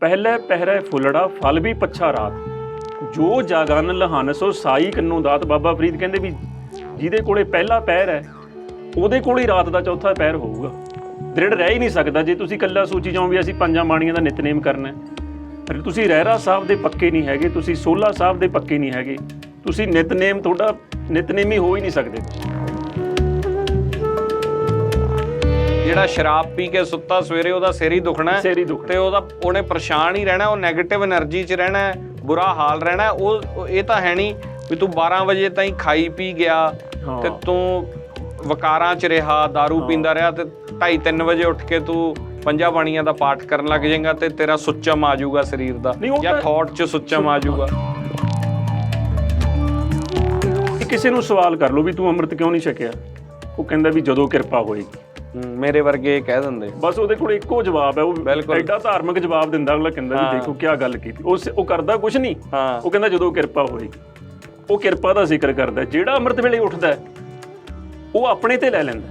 ਪਹਿਲੇ ਪਹਿਰੇ ਫੁੱਲੜਾ, ਫਲ ਵੀ ਪੱਛਾ ਰਾਤ। ਜੋ ਜਾਗਨ ਲਹਾਨਸੋ ਸਾਈ ਕੰਨੂ ਦਾਤ। ਬਾਬਾ ਫਰੀਦ ਕਹਿੰਦੇ ਵੀ ਜਿਹਦੇ ਕੋਲੇ ਪਹਿਲਾ ਪੈਰ ਹੈ, ਉਹਦੇ ਕੋਲ ਹੀ ਰਾਤ ਦਾ ਚੌਥਾ ਪੈਰ ਹੋਊਗਾ। ਦ੍ਰਿੜ ਰਹਿ ਹੀ ਨਹੀਂ ਸਕਦਾ ਜੇ ਤੁਸੀਂ ਕੱਲਾ ਸੋਚੀ ਜਾਓ ਵੀ ਅਸੀਂ ਪੰਜਾਂ ਬਾਣੀਆਂ ਦਾ ਨਿਤਨੇਮ ਕਰਨਾ ਹੈ। ਤੁਸੀਂ ਰਹਿਰਾ ਸਾਹਿਬ ਦੇ ਪੱਕੇ ਨਹੀਂ ਹੈਗੇ, ਤੁਸੀਂ ਸੋਲਾ ਸਾਹਿਬ ਦੇ ਪੱਕੇ ਨਹੀਂ ਹੈਗੇ। ਤੁਸੀਂ ਨਿਤਨੇਮ ਤੁਹਾਡਾ ਨਿਤਨੇਮੀ ਹੋ ਹੀ ਨਹੀਂ ਸਕਦੇ। ਜਿਹੜਾ ਸ਼ਰਾਬ ਪੀ ਕੇ ਸੁੱਤਾ ਸਵੇਰੇ ਉਹਦਾ ਸਿਰ ਹੀ ਦੁਖਣਾ ਸਿਰ ਤੇ ਉਹਦਾ ਉਹਨੇ ਪਰੇਸ਼ਾਨ ਹੀ ਰਹਿਣਾ ਉਹ 네ਗੇਟਿਵ એનર્ਜੀ 'ਚ ਰਹਿਣਾ ਬੁਰਾ ਹਾਲ ਰਹਿਣਾ ਉਹ ਇਹ ਤਾਂ ਹੈ ਨਹੀਂ ਵੀ ਤੂੰ 12 ਵਜੇ ਤਾਈਂ ਖਾਈ ਪੀ ਗਿਆ ਤੇ ਤੂੰ ਵਕਾਰਾਂ 'ਚ ਰਿਹਾ दारू ਪੀਂਦਾ ਰਿਹਾ ਤੇ 2:30 3 ਵਜੇ ਉੱਠ ਕੇ ਤੂੰ ਪੰਜਾ ਬਾਣੀਆਂ ਦਾ ਪਾਠ ਕਰਨ ਲੱਗ ਜਾਏਗਾ ਤੇ ਤੇਰਾ ਸੁੱਚਮ ਆ ਜਾਊਗਾ ਸਰੀਰ ਦਾ ਜਾਂ ਥੌਟ 'ਚ ਸੁੱਚਮ ਆ ਜਾਊਗਾ। ਕਿਸੇ ਨੂੰ ਸਵਾਲ ਕਰ ਲਓ ਵੀ ਤੂੰ ਅੰਮ੍ਰਿਤ ਕਿਉਂ ਨਹੀਂ ਛਕਿਆ? ਉਹ ਕਹਿੰਦਾ ਵੀ ਜਦੋਂ ਕਿਰਪਾ ਹੋਏਗੀ। ਮੇਰੇ ਵਰਗੇ ਕਹਿ ਦਿੰਦੇ। ਬਸ ਉਹਦੇ ਕੋਲ ਇੱਕੋ ਜਵਾਬ ਹੈ ਉਹ। ਐਡਾ ਧਾਰਮਿਕ ਜਵਾਬ ਦਿੰਦਾ ਅਗਲਾ ਕਹਿੰਦਾ। ਵੀ ਦੇਖੋ ਕੀ ਗੱਲ ਕੀਤੀ। ਉਹ ਸ- ਉਹ ਕਰਦਾ ਕੁਝ ਨਹੀਂ। ਉਹ ਕਹਿੰਦਾ ਜਦੋਂ ਕਿਰਪਾ ਹੋਏਗੀ ਉਹ ਕਿਰਪਾ ਦਾ ਜ਼ਿਕਰ ਕਰਦਾ। ਜਿਹੜਾ ਅੰਮ੍ਰਿਤ ਵੇਲੇ ਉੱਠਦਾ ਉਹ ਆਪਣੇ ਤੇ ਲੈ ਲੈਂਦਾ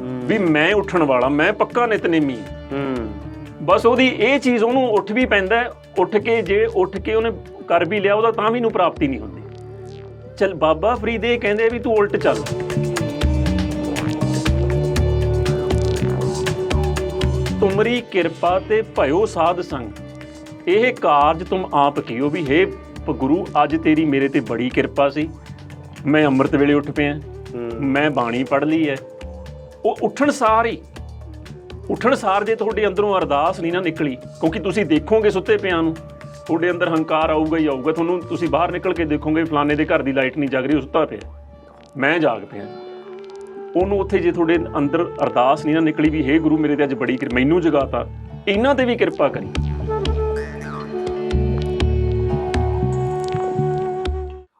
ਵੀ ਮੈਂ ਉੱਠਣ ਵਾਲਾ ਮੈਂ ਪੱਕਾ ਨਿਤਨੇਮੀ ਹਾਂ। ਬਸ ਉਹਦੀ ਇਹ ਚੀਜ਼ ਉਹਨੂੰ ਉੱਠ ਵੀ ਪੈਂਦਾ ਉੱਠ ਕੇ ਜੇ ਉੱਠ ਕੇ ਉਹਨੇ ਕਰ ਵੀ ਲਿਆ ਉਹਦਾ ਤਾਂ ਵੀ ਨੂੰ ਪ੍ਰਾਪਤੀ ਨਹੀਂ ਹੁੰਦੀ। ਚਲ ਬਾਬਾ ਫਰੀਦ ਇਹ ਕਹਿੰਦੇ ਵੀ ਤੂੰ ਉਲਟ ਚੱਲ। ਤੁਮਰੀ ਕਿਰਪਾ ਤੇ ਭਇਓ ਸਾਧ ਸੰਗ। ਇਹ ਕਾਰਜ ਤੁਮ ਆਪ ਕੀਓ ਵੀ, ਹੈ ਗੁਰੂ ਅੱਜ ਤੇਰੀ ਮੇਰੇ ਤੇ ਬੜੀ ਕਿਰਪਾ ਸੀ। ਮੈਂ ਅੰਮ੍ਰਿਤ ਵੇਲੇ ਉੱਠ ਪਿਆ, ਮੈਂ ਬਾਣੀ ਪੜ੍ਹ ਲਈ ਹੈ ਉਹ ਉੱਠਣ ਸਾਰ ਹੀ, ਉੱਠਣ ਸਾਰ ਜੇ ਤੁਹਾਡੇ ਅੰਦਰੋਂ ਅਰਦਾਸ ਨਹੀਂ ਨਾ ਨਿਕਲੀ, ਕਿਉਂਕਿ ਤੁਸੀਂ ਦੇਖੋਗੇ ਸੁੱਤੇ ਪਿਆਂ ਨੂੰ, ਤੁਹਾਡੇ ਅੰਦਰ ਹੰਕਾਰ ਆਊਗਾ ਹੀ ਆਊਗਾ, ਤੁਹਾਨੂੰ ਤੁਸੀਂ ਬਾਹਰ ਨਿਕਲ ਕੇ ਦੇਖੋਗੇ ਫਲਾਣੇ ਦੇ ਘਰ ਦੀ ਲਾਈਟ ਨਹੀਂ ਜਗ ਰਹੀ, ਉਹ ਸੁੱਤਾ ਪਿਆ। ਮੈਂ ਜਾਗ ਪਿਆ। ਉਹਨੂੰ ਉੱਥੇ ਜੇ ਤੁਹਾਡੇ ਅੰਦਰ ਅਰਦਾਸ ਨਹੀਂ ਨਾ ਨਿਕਲੀ ਵੀ, ਹੇ ਗੁਰੂ ਮੇਰੇ ਤੇ ਅੱਜ ਬੜੀ ਕਿਰ- ਮੈਨੂੰ ਜਗਾਤਾ। ਇਹਨਾਂ ਤੇ ਵੀ ਕਿਰਪਾ ਕਰੀ।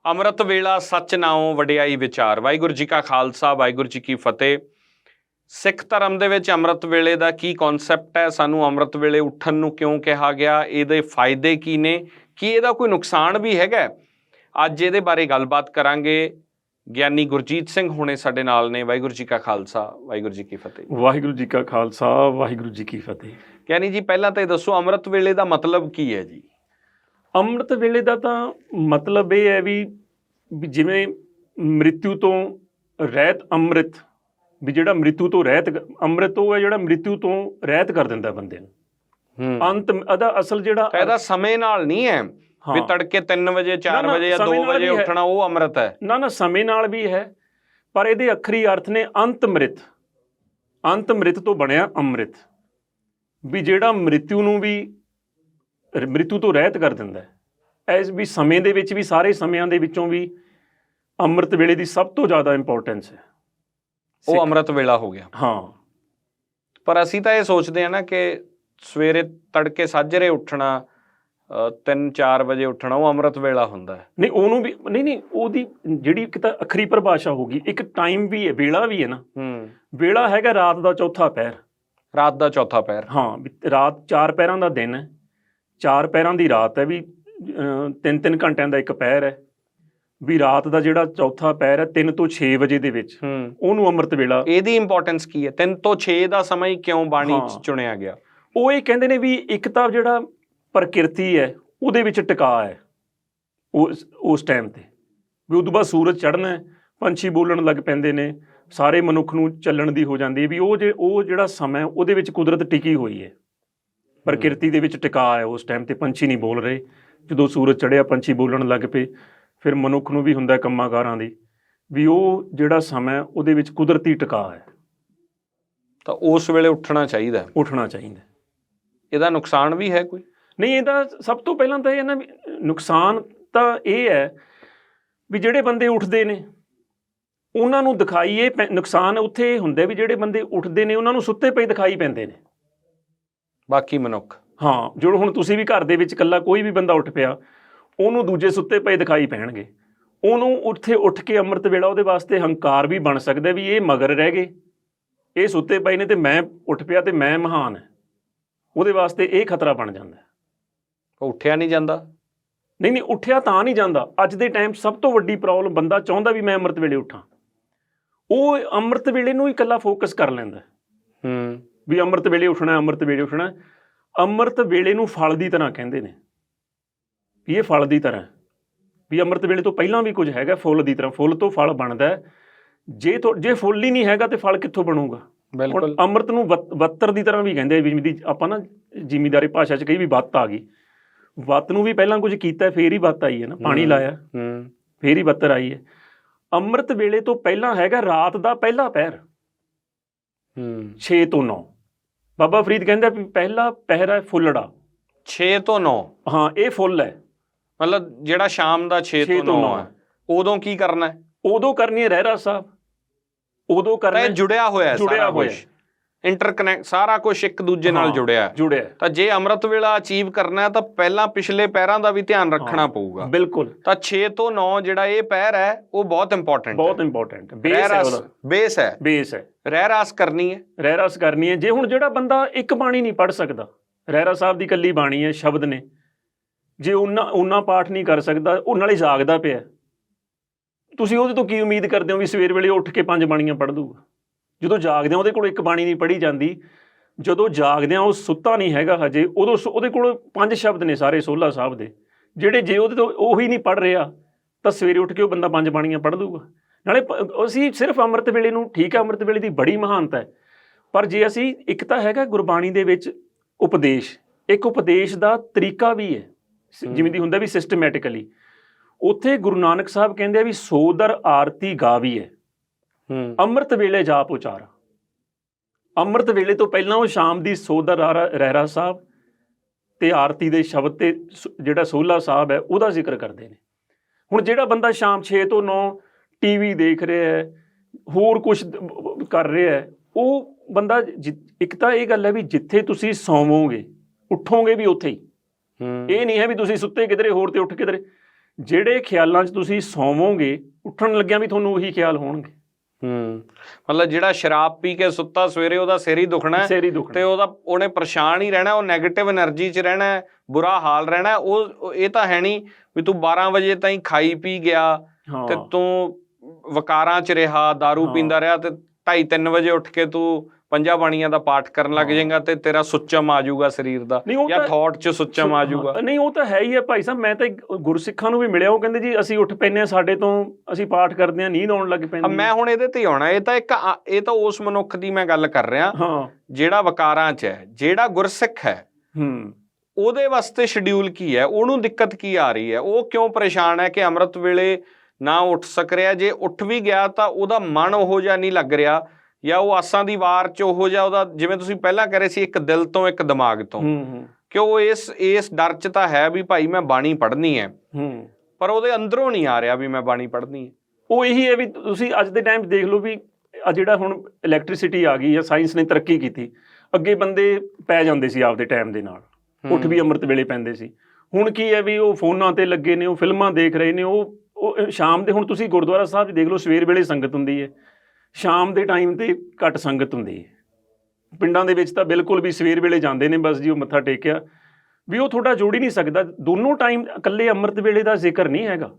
ਅੰਮ੍ਰਿਤ ਵੇਲਾ, ਸੱਚ ਨਾਉ, ਵਡਿਆਈ ਵਿਚਾਰ। ਵਾਹਿਗੁਰੂ ਜੀ ਕਾ ਖਾਲਸਾ, ਵਾਹਿਗੁਰੂ ਜੀ ਕੀ ਫਤਿਹ। ਸਿੱਖ ਧਰਮ ਦੇ ਵਿੱਚ ਅੰਮ੍ਰਿਤ ਵੇਲੇ ਦਾ ਕੀ ਕਨਸੈਪਟ ਹੈ? ਸਾਨੂੰ ਅੰਮ੍ਰਿਤ ਵੇਲੇ ਉੱਠਣ ਨੂੰ ਕਿਉਂ ਕਿਹਾ ਗਿਆ? ਇਹਦੇ ਫਾਇਦੇ ਕੀ ਨੇ? ਕੀ ਇਹਦਾ ਕੋਈ ਨੁਕਸਾਨ ਵੀ ਹੈਗਾ? ਅੱਜ ਇਹਦੇ ਬਾਰੇ ਗੱਲਬਾਤ ਕਰਾਂਗੇ। ਗਿਆਨੀ ਗੁਰਜੀਤ ਸਿੰਘ ਹੁਣੇ ਸਾਡੇ ਨਾਲ ਨੇ। ਵਾਹਿਗੁਰੂ ਜੀ ਕਾ ਖਾਲਸਾ ਵਾਹਿਗੁਰੂ ਜੀ ਕੀ ਫਤਿਹ। ਵਾਹਿਗੁਰੂ ਜੀ ਕਾ ਖਾਲਸਾ ਵਾਹਿਗੁਰੂ ਜੀ ਕੀ ਫਤਿਹ। ਗਿਆਨੀ ਜੀ ਪਹਿਲਾਂ ਤਾਂ ਇਹ ਦੱਸੋ ਅੰਮ੍ਰਿਤ ਵੇਲੇ ਦਾ ਮਤਲਬ ਕੀ ਹੈ ਜੀ? ਅੰਮ੍ਰਿਤ ਵੇਲੇ ਦਾ ਤਾਂ ਮਤਲਬ ਇਹ ਹੈ ਵੀ ਵੀ ਜਿਵੇਂ ਮ੍ਰਿਤਿੂ ਤੋਂ ਰਹਿਤ ਅੰਮ੍ਰਿਤ ਵੀ ਜਿਹੜਾ ਮ੍ਰਿਤੂ ਤੋਂ ਰਹਿਤ ਅੰਮ੍ਰਿਤ ਉਹ ਹੈ ਜਿਹੜਾ ਮ੍ਰਿਤੂ ਤੋਂ ਰਹਿਤ ਕਰ ਦਿੰਦਾ ਬੰਦੇ ਨੂੰ। ਹੂੰ। ਅੰਤ ਇਹਦਾ ਅਸਲ ਜਿਹੜਾ ਇਹਦਾ ਸਮੇਂ ਨਾਲ ਨਹੀਂ ਹੈ। ਵੀ। ਤੜਕੇ 3 ਵਜੇ 4 ਨਾ, ਵਜੇ ਜਾਂ 2 ਸਮੇਂ ਨਾਲ ਵਜੇ। ਉੱਠਣਾ ਉਹ ਅੰਮ੍ਰਿਤ ਹੈ। ਨਾ ਨਾ ਸਮੇਂ ਨਾਲ ਵੀ ਹੈ ਪਰ ਇਹਦੇ ਅੱਖਰੀ ਅਰਥ ਨੇ ਅੰਤ ਮ੍ਰਿਤ। ਅੰਤ ਮ੍ਰਿਤ ਤੋਂ ਬਣਿਆ ਅੰਮ੍ਰਿਤ। ਵੀ ਜਿਹੜਾ ਮ੍ਰਿਤੂ ਨੂੰ ਵੀ ਮ੍ਰਿਤੂ ਤੋਂ ਰਹਿਤ ਕਰ ਦਿੰਦਾ ਹੈ। ਐਸ ਵੀ ਸਮੇਂ ਦੇ ਵਿੱਚ ਵੀ ਸਾਰੇ ਸਮਿਆਂ ਦੇ ਵਿੱਚੋਂ ਵੀ ਅੰਮ੍ਰਿਤ ਵੇਲੇ ਦੀ ਸਭ ਤੋਂ ਜ਼ਿਆਦਾ ਇੰਪੋਰਟੈਂਸ ਹੈ। ਉਹ ਅੰਮ੍ਰਿਤ ਵੇਲਾ ਹੋ ਗਿਆ। ਹਾਂ। ਪਰ ਅਸੀਂ ਤਾਂ ਇਹ ਸੋਚਦੇ ਆ ਨਾ ਕਿ ਸਵੇਰੇ ਤੜਕੇ ਸਾਜਰੇ ਉੱਠਣਾ 3-4 ਵਜੇ ਉੱਠਣਾ ਉਹ ਅੰਮ੍ਰਿਤ ਵੇਲਾ ਹੁੰਦਾ ਹੈ। ਨਹੀਂ ਉਹਨੂੰ ਵੀ ਨਹੀਂ ਨਹੀਂ ਉਹਦੀ ਜਿਹੜੀ ਇੱਕ ਤਾਂ ਅੱਖਰੀ ਪਰਿਭਾਸ਼ਾ ਹੋਗੀ ਇੱਕ ਟਾਈਮ ਵੀ ਹੈ ਵੇਲਾ ਵੀ ਹੈ ਨਾ। ਹੂੰ। ਵੇਲਾ ਹੈਗਾ ਰਾਤ ਦਾ ਚੌਥਾ ਪਹਿਰ ਰਾਤ ਦਾ ਚੌਥਾ ਪਹਿਰ ਹਾਂ ਰਾਤ ਚਾਰ ਪਹਿਰਾਂ ਦਾ ਦਿਨ ਹੈ। ਚਾਰ ਪਹਿਰਾਂ ਦੀ ਰਾਤ ਹੈ ਵੀ ਤਿੰਨ ਤਿੰਨ ਘੰਟਿਆਂ ਦਾ ਇੱਕ ਪਹਿਰ ਹੈ। ਵੀ ਰਾਤ ਦਾ ਜਿਹੜਾ ਚੌਥਾ ਪਹਿਰ ਹੈ 3 ਤੋਂ 6 ਵਜੇ ਦੇ ਵਿੱਚ। ਉਹਨੂੰ ਅੰਮ੍ਰਿਤ ਵੇਲਾ ਇਹਦੀ ਇੰਪੋਰਟੈਂਸ ਕੀ ਹੈ? 3 ਤੋਂ 6 ਦਾ ਸਮਾਂ ਹੀ ਕਿਉਂ ਬਾਣੀ ਚ। ਚੁਣਿਆ ਗਿਆ? ਉਹ ਇਹ ਕਹਿੰਦੇ ਨੇ ਵੀ ਇੱਕ ਤਾਂ ਜਿਹੜਾ ਪ੍ਰਕਿਰਤੀ ਹੈ ਉਹਦੇ ਵਿੱਚ ਟਿਕਾ ਹੈ ਉਸ ਉਸ ਟਾਈਮ ਤੇ। ਵੀ ਉਦੋਂ ਬਾਅਦ ਸੂਰਜ ਚੜ੍ਹਨਾ ਪੰਛੀ ਬੋਲਣ ਲੱਗ ਪੈਂਦੇ ਨੇ ਸਾਰੇ ਮਨੁੱਖ ਨੂੰ ਚੱਲਣ ਦੀ ਹੋ ਜਾਂਦੀ ਹੈ ਵੀ ਉਹ ਜੇ ਉਹ ਜਿਹੜਾ ਸਮਾਂ ਉਹਦੇ ਵਿੱਚ ਕੁਦਰਤ ਟਿਕੀ ਹੋਈ ਹੈ। ਪ੍ਰਕਿਰਤੀ ਦੇ ਵਿੱਚ ਟਿਕਾ ਹੈ ਉਸ ਟਾਈਮ ਤੇ ਪੰਛੀ ਨਹੀਂ ਬੋਲ ਰਹੇ। ਜਦੋਂ ਸੂਰਜ ਚੜ੍ਹਿਆ ਪੰਛੀ ਬੋਲਣ ਲੱਗ ਪਏ ਫਿਰ ਮਨੁੱਖ ਨੂੰ ਵੀ ਹੁੰਦਾ ਹੈ ਕੰਮਾਂ ਕਾਰਾਂ ਦੀ ਵੀ ਉਹ ਜਿਹੜਾ ਸਮਾਂ ਉਹਦੇ ਵਿੱਚ ਕੁਦਰਤੀ ਟਿਕਾ ਹੈ। ਤਾਂ ਉਸ ਵੇਲੇ ਉੱਠਣਾ ਚਾਹੀਦਾ। ਉੱਠਣਾ ਚਾਹੀਦਾ ਇਹਦਾ ਨੁਕਸਾਨ ਵੀ ਹੈ ਕੋਈ? ਨਹੀਂ ਇਹਦਾ ਸਭ ਤੋਂ ਪਹਿਲਾਂ ਤਾਂ ਇਹ ਨਾ ਨੁਕਸਾਨ ਤਾਂ ਇਹ ਹੈ ਵੀ ਜਿਹੜੇ ਬੰਦੇ ਉੱਠਦੇ ਨੇ ਉਹਨਾਂ ਨੂੰ ਦਿਖਾਈ ਇਹ ਪੈ- ਨੁਕਸਾਨ ਉੱਥੇ ਹੁੰਦਾ ਵੀ ਜਿਹੜੇ ਬੰਦੇ ਉੱਠਦੇ ਨੇ ਉਹਨਾਂ ਨੂੰ ਸੁੱਤੇ ਪਏ ਦਿਖਾਈ ਪੈਂਦੇ ਨੇ। ਬਾਕੀ ਮਨੁੱਖ। ਹਾਂ ਜਦੋਂ ਹੁਣ ਤੁਸੀਂ ਵੀ ਘਰ ਦੇ ਵਿੱਚ ਇਕੱਲਾ ਕੋਈ ਵੀ ਬੰਦਾ ਉੱਠ ਪਿਆ ਉਹਨੂੰ ਦੂਜੇ ਸੁੱਤੇ ਪਏ ਦਿਖਾਈ ਪੈਣਗੇ। ਉਹਨੂੰ ਉੱਥੇ ਉੱਠ ਕੇ ਅੰਮ੍ਰਿਤ ਵੇਲਾ ਉਹਦੇ ਵਾਸਤੇ ਹੰਕਾਰ ਵੀ ਬਣ ਸਕਦਾ ਵੀ ਇਹ ਮਗਰ ਰਹਿ ਗਏ। ਇਹ ਸੁੱਤੇ ਪਏ ਨੇ ਤੇ ਮੈਂ ਉੱਠ ਪਿਆ ਤੇ ਮੈਂ ਮਹਾਨ ਹੈ। ਉਹਦੇ ਵਾਸਤੇ ਇਹ ਖਤਰਾ ਬਣ ਜਾਂਦਾ। ਉਹ ਉੱਠਿਆ ਨਹੀਂ ਜਾਂਦਾ। ਨਹੀਂ ਨਹੀਂ ਉੱਠਿਆ ਤਾਂ ਨਹੀਂ ਜਾਂਦਾ। ਅੱਜ ਦੇ ਟਾਈਮ ਸਭ ਤੋਂ ਵੱਡੀ ਪ੍ਰੋਬਲਮ ਬੰਦਾ ਚਾਹੁੰਦਾ ਵੀ ਮੈਂ ਅੰਮ੍ਰਿਤ ਵੇਲੇ ਉੱਠਾਂ। ਉਹ ਅੰਮ੍ਰਿਤ ਵੇਲੇ ਨੂੰ ਹੀ ਇਕੱਲਾ ਫੋਕਸ ਕਰ ਲੈਂਦਾ ਹੂੰ। ਵੀ ਅੰਮ੍ਰਿਤ ਵੇਲੇ ਉੱਠਣਾ ਹੈ, ਅੰਮ੍ਰਿਤ ਵੇਲੇ ਉੱਠਣਾ। ਅੰਮ੍ਰਿਤ ਵੇਲੇ ਨੂੰ ਫਲ ਦੀ ਤਰ੍ਹਾਂ ਕਹਿੰਦੇ ਨੇ। ਵੀ ਇਹ ਫਲ ਦੀ ਤਰ੍ਹਾਂ। ਵੀ ਅੰਮ੍ਰਿਤ ਵੇਲੇ ਤੋਂ ਪਹਿਲਾਂ ਵੀ ਕੁਝ ਹੈਗਾ ਫੁੱਲ ਦੀ ਤਰ੍ਹਾਂ। ਫੁੱਲ ਤੋਂ ਫਲ ਬਣਦਾ। ਜੇ ਤੋਂ ਜੇ ਫੁੱਲ ਹੀ ਨਹੀਂ ਹੈਗਾ ਤੇ ਫਲ ਕਿੱਥੋਂ ਬਣੂਗਾ? ਬਿਲਕੁਲ। ਅੰਮ੍ਰਿਤ ਨੂੰ ਬੱਤਰ ਦੀ ਤਰ੍ਹਾਂ ਵੀ ਕਹਿੰਦੇ ਆ ਵੀ ਆਪਾਂ ਨਾ ਜ਼ਿਮੀਦਾਰੀ ਭਾਸ਼ਾ 'ਚ ਕਹੀ ਵੀ ਬੱਤ ਆ ਗਈ। ਬੱਤ ਨੂੰ ਵੀ ਪਹਿਲਾਂ ਕੁਝ ਕੀਤਾ ਫੇਰ ਹੀ ਬੱਤ ਆਈ ਹੈ ਨਾ ਪਾਣੀ। ਲਾਇਆ। ਹੂੰ। ਫੇਰ ਹੀ ਬੱਤਰ ਆਈ ਹੈ। ਅੰਮ੍ਰਿਤ ਵੇਲੇ ਤੋਂ ਪਹਿਲਾਂ ਹੈਗਾ ਰਾਤ ਦਾ ਪਹਿਲਾ ਪਹਿਰ। ਹੂੰ। 6 ਤੋਂ 9 ਬਾਬਾ ਫਰੀਦ ਕਹਿੰਦਾ ਵੀ ਪਹਿਲਾ ਪਹਿਰਾ ਹੈ ਫੁੱਲੜਾ। 6 ਤੋਂ 9 ਹਾਂ ਇਹ ਫੁੱਲ ਹੈ। ਮਤਲਬ ਜਿਹੜਾ ਸ਼ਾਮ ਦਾ 6 ਛੇ ਤੋਂ ਤੋਂ 9 ਨੌਂ ਹੈ। ਉਦੋਂ ਕੀ ਕਰਨਾ ਹੈ? ਉਦੋਂ ਕਰਨੀ ਹੈ ਰਹਿਰਾ ਸਾਹਿਬ। ਉਦੋਂ ਕਰਨਾ ਹੈ ਜੁੜਿਆ ਹੋਇਆ ਹੈ ਜੁੜਿਆ ਸਾਰਾ ਹੋਇਆ ਕੁਝ ਇੰਟਰਕਨੈਕਟ ਸਾਰਾ ਕੁਝ ਇੱਕ ਦੂਜੇ ਨਾਲ ਹਾਂ, ਜੁੜਿਆ। ਹੈ ਜੁੜਿਆ। ਹੈ। ਤਾਂ ਜੇ ਅੰਮ੍ਰਿਤ ਵੇਲਾ ਅਚੀਵ ਕਰਨਾ ਹੈ ਤਾਂ ਪਹਿਲਾਂ ਪਿਛਲੇ ਪੈਰਾਂ ਦਾ ਵੀ ਧਿਆਨ ਰੱਖਣਾ ਹਾਂ, ਪਊਗਾ। ਬਿਲਕੁਲ। ਤਾਂ 6 ਤੋਂ 9 ਜਿਹੜਾ ਇਹ ਪੈਰ ਹੈ ਉਹ ਬਹੁਤ ਇੰਪੋਰਟੈਂਟ ਬਹੁਤ ਇੰਪੋਰਟੈਂਟ ਬੇਸ ਹੈ ਬੇਸ ਹੈ। ਬੇਸ ਹੈ। ਰਹਿ ਰਾਸ ਕਰਨੀ ਹੈ। ਰਹਿਰਾਸ ਕਰਨੀ ਹੈ। ਜੇ ਹੁਣ ਜਿਹੜਾ ਬੰਦਾ ਇੱਕ ਬਾਣੀ ਨਹੀਂ ਪੜ ਸਕਦਾ ਰਹਿਰਾ ਸਾਹਿਬ ਦੀ ਕੱਲੀ ਬਾਣੀ ਹੈ ਸ਼ਬਦ ਨੇ। ਜੇ ਉਹਨਾਂ ਉਹਨਾਂ ਪਾਠ ਨਹੀਂ ਕਰ ਸਕਦਾ ਉਹ ਨਾਲੇ ਜਾਗਦਾ ਪਿਆ। ਤੁਸੀਂ ਉਹਦੇ ਤੋਂ ਕੀ ਉਮੀਦ ਕਰਦੇ ਹੋ ਵੀ ਸਵੇਰ ਵੇਲੇ ਉੱਠ ਕੇ ਪੰਜ ਬਾਣੀਆਂ ਪੜ ਦੂਗਾ ਜਦੋਂ ਜਾਗਦਿਆਂ ਉਹਦੇ ਕੋਲ ਇੱਕ ਬਾਣੀ ਨਹੀਂ ਪੜੀ ਜਾਂਦੀ। ਜਦੋਂ ਜਾਗਦਿਆਂ ਉਹ ਸੁੱਤਾ ਨਹੀਂ ਹੈਗਾ ਹਜੇ। ਉਦੋਂ ਉਹਦੇ ਕੋਲ ਪੰਜ ਸ਼ਬਦ ਨੇ ਸਾਰੇ ਸੋਲਾ ਸਾਹਿਬ ਦੇ। ਜਿਹੜੇ ਜੇ ਉਹਦੇ ਤੋਂ ਉਹੀ ਨਹੀਂ ਪੜ ਰਿਹਾ ਤਾਂ ਸਵੇਰੇ ਉੱਠ ਕੇ ਉਹ ਬੰਦਾ ਪੰਜ ਬਾਣੀਆਂ ਪੜ ਦੂਗਾ ਨਾਲੇ ਅਸੀਂ ਸਿਰਫ ਅੰਮ੍ਰਿਤ ਵੇਲੇ ਨੂੰ ਠੀਕ ਹੈ ਅੰਮ੍ਰਿਤ ਵੇਲੇ ਦੀ ਬੜੀ ਮਹਾਨਤਾ ਹੈ। ਪਰ ਜੇ ਅਸੀਂ ਇੱਕ ਤਾਂ ਹੈਗਾ ਗੁਰਬਾਣੀ ਦੇ ਵਿੱਚ ਉਪਦੇਸ਼ ਇੱਕ ਉਪਦੇਸ਼ ਦਾ ਤਰੀਕਾ ਵੀ ਹੈ। ਜਿਵੇਂ ਦੀ ਹੁੰਦਾ ਵੀ ਸਿਸਟਮੈਟਿਕਲੀ ਉੱਥੇ ਗੁਰੂ ਨਾਨਕ ਸਾਹਿਬ ਕਹਿੰਦੇ ਆ ਵੀ ਸੋਦਰ ਆਰਤੀ ਗਾਵੀ ਹੂੰ। ਅੰਮ੍ਰਿਤ ਵੇਲੇ ਜਾਪ ਉਚਾਰ। ਅੰਮ੍ਰਿਤ ਵੇਲੇ ਤੋਂ ਪਹਿਲਾਂ ਉਹ ਸ਼ਾਮ ਦੀ ਸੋਦਰ ਰਹਿਰਾ ਸਾਹਿਬ ਤੇ ਆਰਤੀ ਦੇ ਸ਼ਬਦ ਤੇ ਜਿਹੜਾ ਸੋਲਾ ਸਾਹਿਬ ਹੈ ਉਹਦਾ ਜ਼ਿਕਰ ਕਰਦੇ ਨੇ। ਹੁਣ ਜਿਹੜਾ ਬੰਦਾ ਸ਼ਾਮ 6 ਤੋਂ 9 ਟੀਵੀ ਦੇਖ ਰਿਹਾ ਹੈ ਹੋਰ ਕੁਝ ਕਰ ਰਿਹਾ ਹੈ ਉਹ ਬੰਦਾ ਇੱਕ ਤਾਂ ਇਹ ਗੱਲ ਹੈ ਵੀ ਜਿੱਥੇ ਤੁਸੀਂ ਸੌਵੋਗੇ ਉੱਠੋਗੇ ਵੀ ਉੱਥੇ ਹੂੰ। ਇਹ ਨਹੀਂ ਹੈ ਵੀ ਤੁਸੀਂ ਸੁੱਤੇ ਕਿਧਰੇ ਹੋਰ ਤੇ ਉੱਠ ਕਿਧਰੇ। ਜਿਹੜੇ ਖਿਆਲਾਂ 'ਚ ਤੁਸੀਂ ਸੌਵੋਗੇ ਉੱਠਣ ਲੱਗਿਆਂ ਵੀ ਤੁਹਾਨੂੰ ਉਹੀ ਖਿਆਲ ਹੋਣਗੇ। ਹੂੰ। ਮਤਲਬ ਜਿਹੜਾ ਸ਼ਰਾਬ ਪੀ ਕੇ ਸੁੱਤਾ ਸਵੇਰੇ ਉਹਦਾ ਸਿਰ ਹੀ ਦੁਖਣਾ ਤੇ ਉਹਦਾ ਉਹਨੇ ਪਰੇਸ਼ਾਨ ਹੀ ਰਹਿਣਾ ਉਹ 네ਗੇਟਿਵ એનર્ਜੀ 'ਚ ਰਹਿਣਾ ਬੁਰਾ ਹਾਲ ਰਹਿਣਾ ਉਹ ਇਹ ਤਾਂ ਹੈ ਨਹੀਂ ਵੀ ਤੂੰ 12 ਵਜੇ ਤਾਈਂ ਖਾਈ ਪੀ ਗਿਆ ਤੇ ਤੂੰ ਵਕਾਰਾਂ 'ਚ ਰਿਹਾ दारू ਪੀਂਦਾ ਰਿਹਾ ਤੇ 2:30 3 ਵਜੇ ਉੱਠ ਕੇ ਤੂੰ ਪੰਜਾਂ ਬਾਣੀਆਂ ਦਾ ਪਾਠ ਕਰਨ ਲੱਗ। ਜਾਏਗਾ ਤੇ ਤੇਰਾ ਸੁੱਚਮ ਆ ਜਾਊਗਾ ਸਰੀਰ ਦਾ ਜਾਂ ਥਾਟ 'ਚ ਸੁੱਚਮ ਆ ਜਾਊਗਾ। ਨਹੀਂ ਉਹ ਤਾਂ ਹੈ ਹੀ ਹੈ ਭਾਈ ਸਾਹਿਬ ਮੈਂ ਤਾਂ ਗੁਰਸਿੱਖਾਂ ਨੂੰ ਵੀ ਮਿਲਿਆ ਉਹ ਕਹਿੰਦੇ ਜੀ ਅਸੀਂ ਉੱਠ ਪੈਨੇ ਆ ਸਾਡੇ ਤੋਂ ਅਸੀਂ ਪਾਠ ਕਰਦੇ ਆ ਨੀਂਦ ਆਉਣ ਲੱਗ ਪੈਂਦੀ ਮੈਂ ਹੁਣ ਇਹਦੇ ਤੇ ਆਉਣਾ ਇਹ ਤਾਂ ਇੱਕ ਇਹ ਤਾਂ ਉਸ ਮਨੁੱਖ ਦੀ ਮੈਂ ਗੱਲ ਕਰ ਰਿਹਾ ਹਾਂ। ਜਿਹੜਾ ਵਕਾਰਾਂ 'ਚ ਹੈ ਜਿਹੜਾ ਗੁਰਸਿੱਖ ਹੈ ਹੂੰ। ਉਹਦੇ ਵਾਸਤੇ ਸ਼ਡਿਊਲ ਕੀ ਹੈ ਉਹਨੂੰ ਦਿੱਕਤ ਕੀ ਆ ਰਹੀ ਹੈ ਉਹ ਕਿਉਂ ਪਰੇਸ਼ਾਨ ਹੈ ਕਿ ਅੰਮ੍ਰਿਤ ਵੇਲੇ ਨਾ ਉੱਠ ਸਕ ਰਿਹਾ ਜੇ ਉੱਠ ਵੀ ਗਿਆ ਤਾਂ ਉਹਦਾ ਮਨ ਉਹੋ ਜਿਹਾ ਨਹੀਂ ਲੱਗ ਰਿਹਾ ਜਾਂ ਉਹ ਆਸਾਂ ਦੀ ਵਾਰ ਚ ਉਹੋ ਜਿਹਾ ਉਹਦਾ ਜਿਵੇਂ ਤੁਸੀਂ ਪਹਿਲਾਂ ਕਹ ਰਹੇ ਸੀ ਇੱਕ ਦਿਲ ਤੋਂ ਇੱਕ ਦਿਮਾਗ ਤੋਂ। ਹੂੰ ਹੂੰ। ਕਿ ਉਹ ਇਸ ਇਸ ਡਰ ਚ ਤਾਂ ਹੈ ਵੀ ਭਾਈ ਮੈਂ ਬਾਣੀ ਪੜ੍ਹਨੀ ਹੈ। ਹੂੰ। ਪਰ ਉਹਦੇ ਅੰਦਰੋਂ ਨਹੀਂ ਆ ਰਿਹਾ ਵੀ ਮੈਂ ਬਾਣੀ ਪੜ੍ਹਨੀ ਹੈ। ਉਹ ਇਹੀ ਹੈ ਵੀ ਤੁਸੀਂ ਅੱਜ ਦੇ ਟਾਈਮ ਦੇਖ ਲਓ ਵੀ ਆ ਜਿਹੜਾ ਹੁਣ ਇਲੈਕਟ੍ਰਿਸਿਟੀ ਆ ਗਈ ਜਾਂ ਸਾਇੰਸ ਨੇ ਤਰੱਕੀ ਕੀਤੀ ਅੱਗੇ ਬੰਦੇ ਪੈ ਜਾਂਦੇ ਸੀ ਆਪਦੇ ਟਾਈਮ ਦੇ ਨਾਲ। ਉੱਠ ਵੀ ਅੰਮ੍ਰਿਤ ਵੇਲੇ ਪੈਂਦੇ ਸੀ। ਹੁਣ ਕੀ ਹੈ ਵੀ ਉਹ ਫੋਨਾਂ ਤੇ ਲੱਗੇ ਨੇ ਉਹ ਫਿਲਮਾਂ ਦੇਖ ਰਹੇ ਨੇ ਉਹ ਸ਼ਾਮ ਦੇ ਹੁਣ ਤੁਸੀਂ ਗੁਰਦੁਆਰਾ ਸਾਹਿਬ ਦੇਖ ਲਓ ਸਵੇਰ ਵੇਲੇ ਸੰਗਤ ਹੁੰਦੀ ਹੈ। ਸ਼ਾਮ ਦੇ ਟਾਈਮ ਤੇ ਘੱਟ ਸੰਗਤ ਹੁੰਦੀ ਹੈ। ਪਿੰਡਾਂ ਦੇ ਵਿੱਚ ਤਾਂ ਬਿਲਕੁਲ ਵੀ ਸਵੇਰ ਵੇਲੇ ਜਾਂਦੇ ਨੇ ਬਸ ਜੀ, ਉਹ ਮੱਥਾ ਟੇਕਿਆ। ਵੀ ਉਹ ਤੁਹਾਡਾ ਜੋੜ ਹੀ ਨਹੀਂ ਸਕਦਾ। ਦੋਨੋਂ ਟਾਈਮ ਇਕੱਲੇ ਅੰਮ੍ਰਿਤ ਵੇਲੇ ਦਾ ਜ਼ਿਕਰ ਨਹੀਂ ਹੈਗਾ।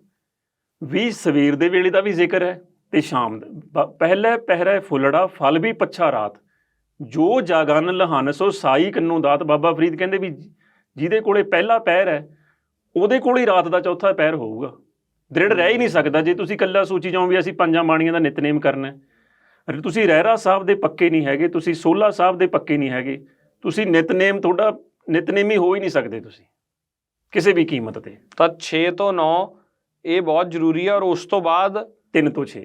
ਵੀ ਸਵੇਰ ਦੇ ਵੇਲੇ ਦਾ ਵੀ ਜ਼ਿਕਰ ਹੈ ਤੇ ਸ਼ਾਮ ਦਾ। ਬ- ਪਹਿਲਾ ਪਹਿਰਾ ਫੁੱਲੜਾ, ਫਲ ਵੀ ਪੱਛਾ ਰਾਤ। ਜੋ ਜਾਗਨ ਲਹਨ ਸੋ ਸਾਈ ਕੰਨੋਂ ਦਾਤ। ਬਾਬਾ ਫਰੀਦ ਕਹਿੰਦੇ ਵੀ ਜਿਹਦੇ ਕੋਲੇ ਪਹਿਲਾ ਪਹਿਰ ਹੈ, ਉਹਦੇ ਕੋਲ ਹੀ ਰਾਤ ਦਾ ਚੌਥਾ ਪਹਿਰ ਹੋਊਗਾ। ਦ੍ਰਿੜ ਰਹਿ ਹੀ ਨਹੀਂ ਸਕਦਾ। ਜੇ ਤੁਸੀਂ ਇਕੱਲਾ ਸੋਚੀ ਜਾਓ ਵੀ ਅਸੀਂ ਪੰਜਾਂ ਬਾਣੀਆਂ ਦਾ ਨਿਤਨੇਮ ਕਰਨਾ ਹੈ ਤੁਸੀਂ ਰਹਿਰਾ ਸਾਹਿਬ ਦੇ ਪੱਕੇ ਨਹੀਂ ਹੈਗੇ ਤੁਸੀਂ ਸੋਲਾ ਸਾਹਿਬ ਦੇ ਪੱਕੇ ਨਹੀਂ ਹੈਗੇ ਤੁਸੀਂ ਨਿਤਨੇਮ ਤੁਹਾਡਾ ਨਿਤਨੇਮੀ ਹੋ ਹੀ ਨਹੀਂ ਸਕਦੇ ਤੁਸੀਂ ਕਿਸੇ ਵੀ ਕੀਮਤ ਤੇ। ਤਾਂ 6 ਤੋਂ 9 ਇਹ ਬਹੁਤ ਜ਼ਰੂਰੀ ਹੈ ਔਰ ਉਸ ਤੋਂ ਬਾਅਦ 3 ਤੋਂ 6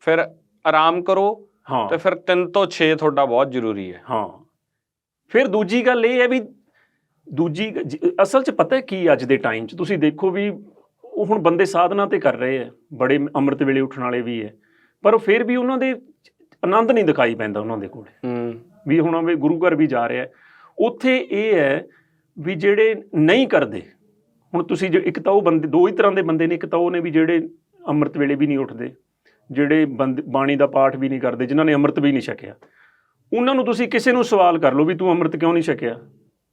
ਫਿਰ ਆਰਾਮ ਕਰੋ ਹਾਂ। ਤੇ ਫਿਰ 3 ਤੋਂ 6 ਤੁਹਾਡਾ ਬਹੁਤ ਜ਼ਰੂਰੀ ਹੈ। ਹਾਂ। ਫਿਰ ਦੂਜੀ ਗੱਲ ਇਹ ਹੈ ਵੀ ਦੂਜੀ ਅਸਲ 'ਚ ਪਤਾ ਕੀ ਅੱਜ ਦੇ ਟਾਈਮ 'ਚ ਤੁਸੀਂ ਦੇਖੋ ਵੀ ਉਹ ਹੁਣ ਬੰਦੇ ਸਾਧਨਾ ਤੇ ਕਰ ਰਹੇ ਆ ਬੜੇ ਅੰਮ੍ਰਿਤ ਵੇਲੇ ਉੱਠਣ ਵਾਲੇ ਵੀ ਹੈ ਪਰ ਫਿਰ ਵੀ ਉਹਨਾਂ ਦੇ ਆਨੰਦ ਨਹੀਂ ਦਿਖਾਈ ਪੈਂਦਾ ਉਹਨਾਂ ਦੇ ਕੋਲ। ਹੂੰ। ਵੀ ਹੁਣ ਵੀ ਗੁਰੂ ਘਰ ਵੀ ਜਾ ਰਿਹਾ। ਉੱਥੇ ਇਹ ਹੈ ਵੀ ਜਿਹੜੇ ਨਹੀਂ ਕਰਦੇ ਹੁਣ ਤੁਸੀਂ ਜੋ ਇੱਕ ਤਾਂ ਉਹ ਬੰਦੇ ਦੋ ਹੀ ਤਰ੍ਹਾਂ ਦੇ ਬੰਦੇ ਨੇ ਇੱਕ ਤਾਂ ਉਹ ਨੇ ਵੀ ਜਿਹੜੇ ਅੰਮ੍ਰਿਤ ਵੇਲੇ ਵੀ ਨਹੀਂ ਉੱਠਦੇ ਜਿਹੜੇ ਬਾਣੀ ਦਾ ਪਾਠ ਵੀ ਨਹੀਂ ਕਰਦੇ ਜਿਨ੍ਹਾਂ ਨੇ ਅੰਮ੍ਰਿਤ ਵੀ ਨਹੀਂ ਛਕਿਆ। ਉਹਨਾਂ ਨੂੰ ਤੁਸੀਂ ਕਿਸੇ ਨੂੰ ਸਵਾਲ ਕਰ ਲਓ ਵੀ ਤੂੰ ਅੰਮ੍ਰਿਤ ਕਿਉਂ ਨਹੀਂ ਛਕਿਆ?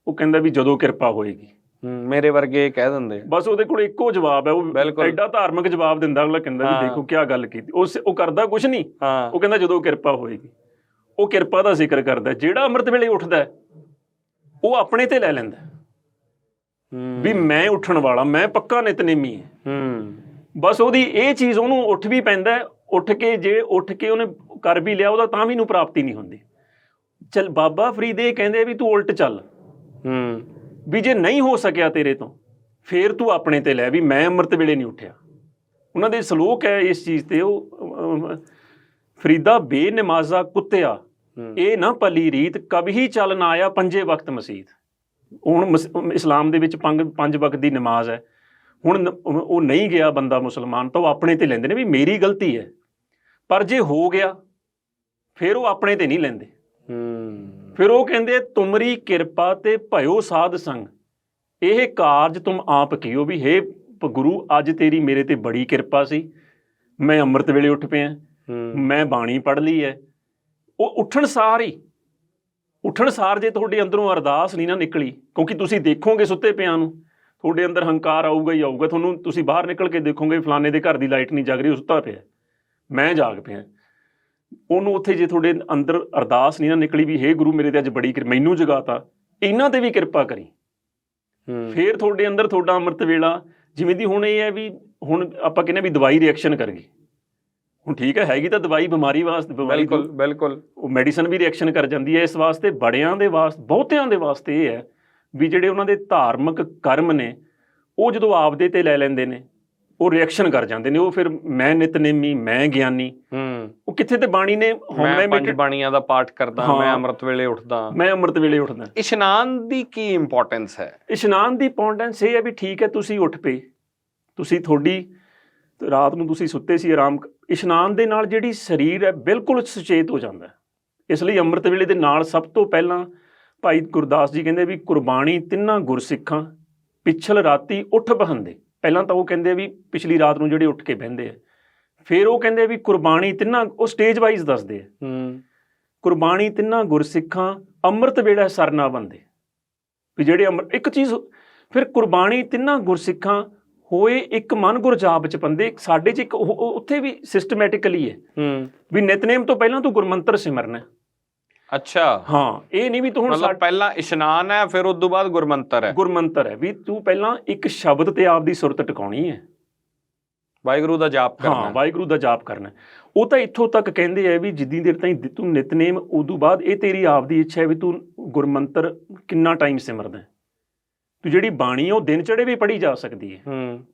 ਉਹ ਕਹਿੰਦਾ ਵੀ ਜਦੋਂ ਕਿਰਪਾ ਹੋਏਗੀ। ਮੇਰੇ ਵਰਗੇ ਕਹਿ ਦਿੰਦੇ। ਬਸ ਉਹਦੇ ਕੋਲ ਇੱਕੋ ਜਵਾਬ ਹੈ ਉਹ। ਐਡਾ ਧਾਰਮਿਕ ਜਵਾਬ ਦਿੰਦਾ ਅਗਲਾ ਕਹਿੰਦਾ। ਵੀ ਦੇਖੋ ਕੀ ਗੱਲ ਕੀਤੀ। ਉਸ ਉਹ ਕਰਦਾ ਕੁਝ ਨਹੀਂ। ਉਹ ਕਹਿੰਦਾ ਜਦੋਂ ਕਿਰਪਾ ਹੋਏਗੀ। ਉਹ ਕਿਰਪਾ ਦਾ ਜ਼ਿਕਰ ਕਰਦਾ। ਜਿਹੜਾ ਅੰਮ੍ਰਿਤ ਵੇਲੇ ਉੱਠਦਾ ਉਹ ਆਪਣੇ ਤੇ ਲੈ ਲੈਂਦਾ ਵੀ ਮੈਂ ਉੱਠਣ ਵਾਲਾ ਮੈਂ ਪੱਕਾ ਨਿਤਨੇਮੀ ਹੈ। ਹੂੰ। ਬਸ ਉਹਦੀ ਇਹ ਚੀਜ਼ ਉਹਨੂੰ ਉੱਠ ਵੀ ਪੈਂਦਾ ਉੱਠ ਕੇ ਜੇ ਉੱਠ ਕੇ ਉਹਨੇ ਕਰ ਵੀ ਲਿਆ ਉਹਦਾ ਤਾਂ ਵੀ ਨੂੰ ਪ੍ਰਾਪਤੀ ਨਹੀਂ ਹੁੰਦੀ। ਚਲ ਬਾਬਾ ਫਰੀਦ ਇਹ ਕਹਿੰਦੇ ਵੀ ਤੂੰ ਉਲਟ ਚੱਲ। ਹੂੰ। ਵੀ ਜੇ ਨਹੀਂ ਹੋ ਸਕਿਆ ਤੇਰੇ ਤੋਂ ਫੇਰ ਤੂੰ ਆਪਣੇ ਤੇ ਲੈ ਵੀ ਮੈਂ ਅੰਮ੍ਰਿਤ ਵੇਲੇ ਨਹੀਂ ਉੱਠਿਆ। ਉਹਨਾਂ ਦੇ ਸ਼ਲੋਕ ਹੈ ਇਸ ਚੀਜ਼ ਤੇ ਉਹ ਫਰੀਦਾ ਬੇਨਮਾਜ਼ਾ ਕੁੱਤਿਆ ਇਹ ਨਾ ਪਲੀ ਰੀਤ ਕਬਹੀ ਚੱਲ ਨਾ ਆਇਆ ਪੰਜੇ ਵਕਤ ਮਸਜਿਦ ਹੁਣ ਇਸਲਾਮ ਦੇ ਵਿੱਚ ਪੰਜ ਪੰਜ ਵਕਤ ਦੀ ਨਮਾਜ਼ ਹੈ। ਹੁਣ ਉਹ ਨਹੀਂ ਗਿਆ ਬੰਦਾ ਮੁਸਲਮਾਨ ਤਾਂ ਉਹ ਆਪਣੇ ਤੇ ਲੈਂਦੇ ਨੇ ਵੀ ਮੇਰੀ ਗਲਤੀ ਹੈ। ਪਰ ਜੇ ਹੋ ਗਿਆ ਫਿਰ ਉਹ ਆਪਣੇ ਤੇ ਨਹੀਂ ਲੈਂਦੇ। ਫਿਰ ਉਹ ਕਹਿੰਦੇ ਤੁਮਰੀ ਕਿਰਪਾ ਤੇ ਭਇਓ ਸਾਧ ਸੰਗ। ਇਹ ਕਾਰਜ ਤੁਮ ਆਪ ਕੀਓ ਵੀ ਹੇ ਪ- ਗੁਰੂ ਅੱਜ ਤੇਰੀ ਮੇਰੇ ਤੇ ਬੜੀ ਕਿਰਪਾ ਸੀ। ਮੈਂ ਅੰਮ੍ਰਿਤ ਵੇਲੇ ਉੱਠ ਪਿਆ ਮੈਂ ਬਾਣੀ ਪੜ੍ਹ ਲਈ ਹੈ ਉਹ ਉੱਠਣ ਸਾਰ ਹੀ ਉੱਠਣ ਸਾਰ ਜੇ ਤੁਹਾਡੇ ਅੰਦਰੋਂ ਅਰਦਾਸ ਨਹੀਂ ਨਾ ਨਿਕਲੀ ਕਿਉਂਕਿ ਤੁਸੀਂ ਦੇਖੋਗੇ ਸੁੱਤੇ ਪਿਆਂ ਨੂੰ ਤੁਹਾਡੇ ਅੰਦਰ ਹੰਕਾਰ ਆਊਗਾ ਹੀ ਆਊਗਾ ਤੁਹਾਨੂੰ ਤੁਸੀਂ ਬਾਹਰ ਨਿਕਲ ਕੇ ਦੇਖੋਗੇ ਫਲਾਣੇ ਦੇ ਘਰ ਦੀ ਲਾਈਟ ਨਹੀਂ ਜਗ ਰਹੀ ਸੁੱਤਾ ਪਿਆ। ਮੈਂ ਜਾਗ ਪਿਆ। ਉਹਨੂੰ ਉੱਥੇ ਜੇ ਤੁਹਾਡੇ ਅੰਦਰ ਅਰਦਾਸ ਨਹੀਂ ਨਾ ਨਿਕਲੀ ਵੀ ਹੇ ਗੁਰੂ ਮੇਰੇ ਤੇ ਅੱਜ ਬੜੀ ਕਿਰ- ਮੈਨੂੰ ਜਗਾਤਾ। ਇਹਨਾਂ ਤੇ ਵੀ ਕਿਰਪਾ ਕਰੀ। ਫੇਰ ਤੁਹਾਡੇ ਅੰਦਰ ਤੁਹਾਡਾ ਅੰਮ੍ਰਿਤ ਵੇਲਾ ਜਿਵੇਂ ਦੀ ਹੁਣ ਇਹ ਹੈ ਵੀ ਹੁਣ ਆਪਾਂ ਕਹਿੰਦੇ ਵੀ ਦਵਾਈ ਰਿਐਕਸ਼ਨ ਕਰ ਗਈ ਹੁਣ ਠੀਕ ਹੈ ਹੈਗੀ ਤਾਂ ਦਵਾਈ ਬਿਮਾਰੀ ਵਾਸਤੇ ਬਿਮਾਰੀ ਬਿਲਕੁਲ ਬਿਲਕੁਲ। ਉਹ ਮੈਡੀਸਨ ਵੀ ਰਿਐਕਸ਼ਨ ਕਰ ਜਾਂਦੀ ਹੈ ਇਸ ਵਾਸਤੇ ਬੜਿਆਂ ਦੇ ਵਾਸਤੇ ਬਹੁਤਿਆਂ ਦੇ ਵਾਸਤੇ ਇਹ ਹੈ ਵੀ ਜਿਹੜੇ ਉਹਨਾਂ ਦੇ ਧਾਰਮਿਕ ਕਰਮ ਨੇ ਉਹ ਜਦੋਂ ਆਪਦੇ ਤੇ ਲੈ ਲੈਂਦੇ ਨੇ ਉਹ ਰਿਐਕਸ਼ਨ ਕਰ ਜਾਂਦੇ ਨੇ ਉਹ ਫਿਰ ਮੈਂ ਨਿਤਨੇਮੀ ਮੈਂ ਗਿਆਨੀ। ਹੂੰ। ਉਹ ਕਿੱਥੇ ਤੇ ਬਾਣੀ ਨੇ? ਮੈਂ ਪੰਜ ਬਾਣੀਆਂ ਦਾ ਪਾਠ ਕਰਦਾ। ਮੈਂ ਅੰਮ੍ਰਿਤ ਵੇਲੇ ਉੱਠਦਾ। ਮੈਂ ਅੰਮ੍ਰਿਤ ਵੇਲੇ ਉੱਠਦਾ। ਇਸ਼ਨਾਨ ਦੀ ਕੀ ਇੰਪੋਰਟੈਂਸ ਹੈ? ਇਸ਼ਨਾਨ ਦੀ ਇੰਪੋਰਟੈਂਸ ਇਹ ਹੈ ਵੀ ਠੀਕ ਹੈ ਤੁਸੀਂ ਉੱਠ ਪਏ। ਤੁਸੀਂ ਤੁਹਾਡੀ ਰਾਤ ਨੂੰ ਤੁਸੀਂ ਸੁੱਤੇ ਸੀ ਆਰਾਮ ਇਸ਼ਨਾਨ ਦੇ ਨਾਲ ਜਿਹੜੀ ਸਰੀਰ ਹੈ ਬਿਲਕੁਲ ਸੁਚੇਤ ਹੋ ਜਾਂਦਾ ਹੈ। ਇਸ ਲਈ ਅੰਮ੍ਰਿਤ ਵੇਲੇ ਦੇ ਨਾਲ ਸਭ ਤੋਂ ਪਹਿਲਾਂ ਭਾਈ ਗੁਰਦਾਸ ਜੀ ਕਹਿੰਦੇ ਵੀ ਕੁਰਬਾਨੀ ਤਿੰਨਾਂ ਗੁਰਸਿੱਖਾਂ ਪਿਛਲ ਰਾਤੀ ਉੱਠ ਬਹੰਦੇ। ਪਹਿਲਾਂ ਤਾਂ ਉਹ ਕਹਿੰਦੇ ਵੀ ਪਿਛਲੀ ਰਾਤ ਨੂੰ ਜਿਹੜੇ ਉੱਠ ਕੇ ਬਹਿੰਦੇ ਆ। ਫਿਰ ਉਹ ਕਹਿੰਦੇ ਵੀ ਕੁਰਬਾਨੀ ਤਿੰਨਾਂ ਉਹ ਸਟੇਜ ਵਾਈਜ਼ ਦੱਸਦੇ ਆ। ਹੂੰ। ਕੁਰਬਾਨੀ ਤਿੰਨਾਂ ਗੁਰਸਿੱਖਾਂ ਅੰਮ੍ਰਿਤ ਵੇਲੇ ਸਰਨਾ ਬੰਦੇ। ਵੀ ਜਿਹੜੇ ਅੰਮ੍ਰਿਤ ਇੱਕ ਚੀਜ਼ ਫਿਰ ਕੁਰਬਾਨੀ ਤਿੰਨਾਂ ਗੁਰਸਿੱਖਾਂ ਹੋਏ ਇੱਕ ਮਨ ਗੁਰ ਜਾਪ ਚ ਬੰਦੇ ਸਾਡੇ ਚ ਇੱਕ ਉੱਥੇ ਵੀ ਸਿਸਟਮੈਟਿਕਲੀ ਹੈ। ਹੂੰ। ਵੀ ਨਿਤਨੇਮ ਤੋਂ ਪਹਿਲਾਂ ਤੂੰ ਗੁਰਮੰਤਰ ਸਿਮਰਨਾ। ਹੈ। ਅੱਛਾ। ਹਾਂ ਇਹ ਨਹੀਂ ਵੀ ਤੂੰ ਹੁਣ ਮਤਲਬ ਪਹਿਲਾਂ ਇਸ਼ਨਾਨ ਹੈ ਫਿਰ ਉਸ ਤੋਂ ਬਾਅਦ ਗੁਰਮੰਤਰ ਹੈ। ਗੁਰਮੰਤਰ ਹੈ। ਵੀ ਤੂੰ ਪਹਿਲਾਂ ਇੱਕ ਸ਼ਬਦ ਤੇ ਆਪਦੀ ਸੁਰਤ ਟਿਕਾਉਣੀ ਹੈ। ਵਾਹਿਗੁਰੂ ਦਾ ਜਾਪ ਕਰਨਾ ਹਾਂ। ਵਾਹਿਗੁਰੂ ਦਾ ਜਾਪ ਕਰਨਾ। ਉਹ ਤਾਂ ਇੱਥੋਂ ਤੱਕ ਕਹਿੰਦੇ ਆ ਵੀ ਜਿੱਦੀ ਦੇਰ ਤਾਈਂ ਦਿ- ਤੂੰ ਨਿਤਨੇਮ ਉਦੋਂ ਬਾਅਦ ਇਹ ਤੇਰੀ ਆਪਦੀ ਇੱਛਾ ਹੈ ਵੀ ਤੂੰ ਗੁਰਮੰਤਰ ਕਿੰਨਾ ਟਾਈਮ ਸਿਮਰਦਾ। ਤੂੰ ਜਿਹੜੀ ਬਾਣੀ ਉਹ ਦਿਨ ਚੜੇ ਵੀ ਪੜ੍ਹੀ ਜਾ ਸਕਦੀ ਹੈ। ਹੂੰ।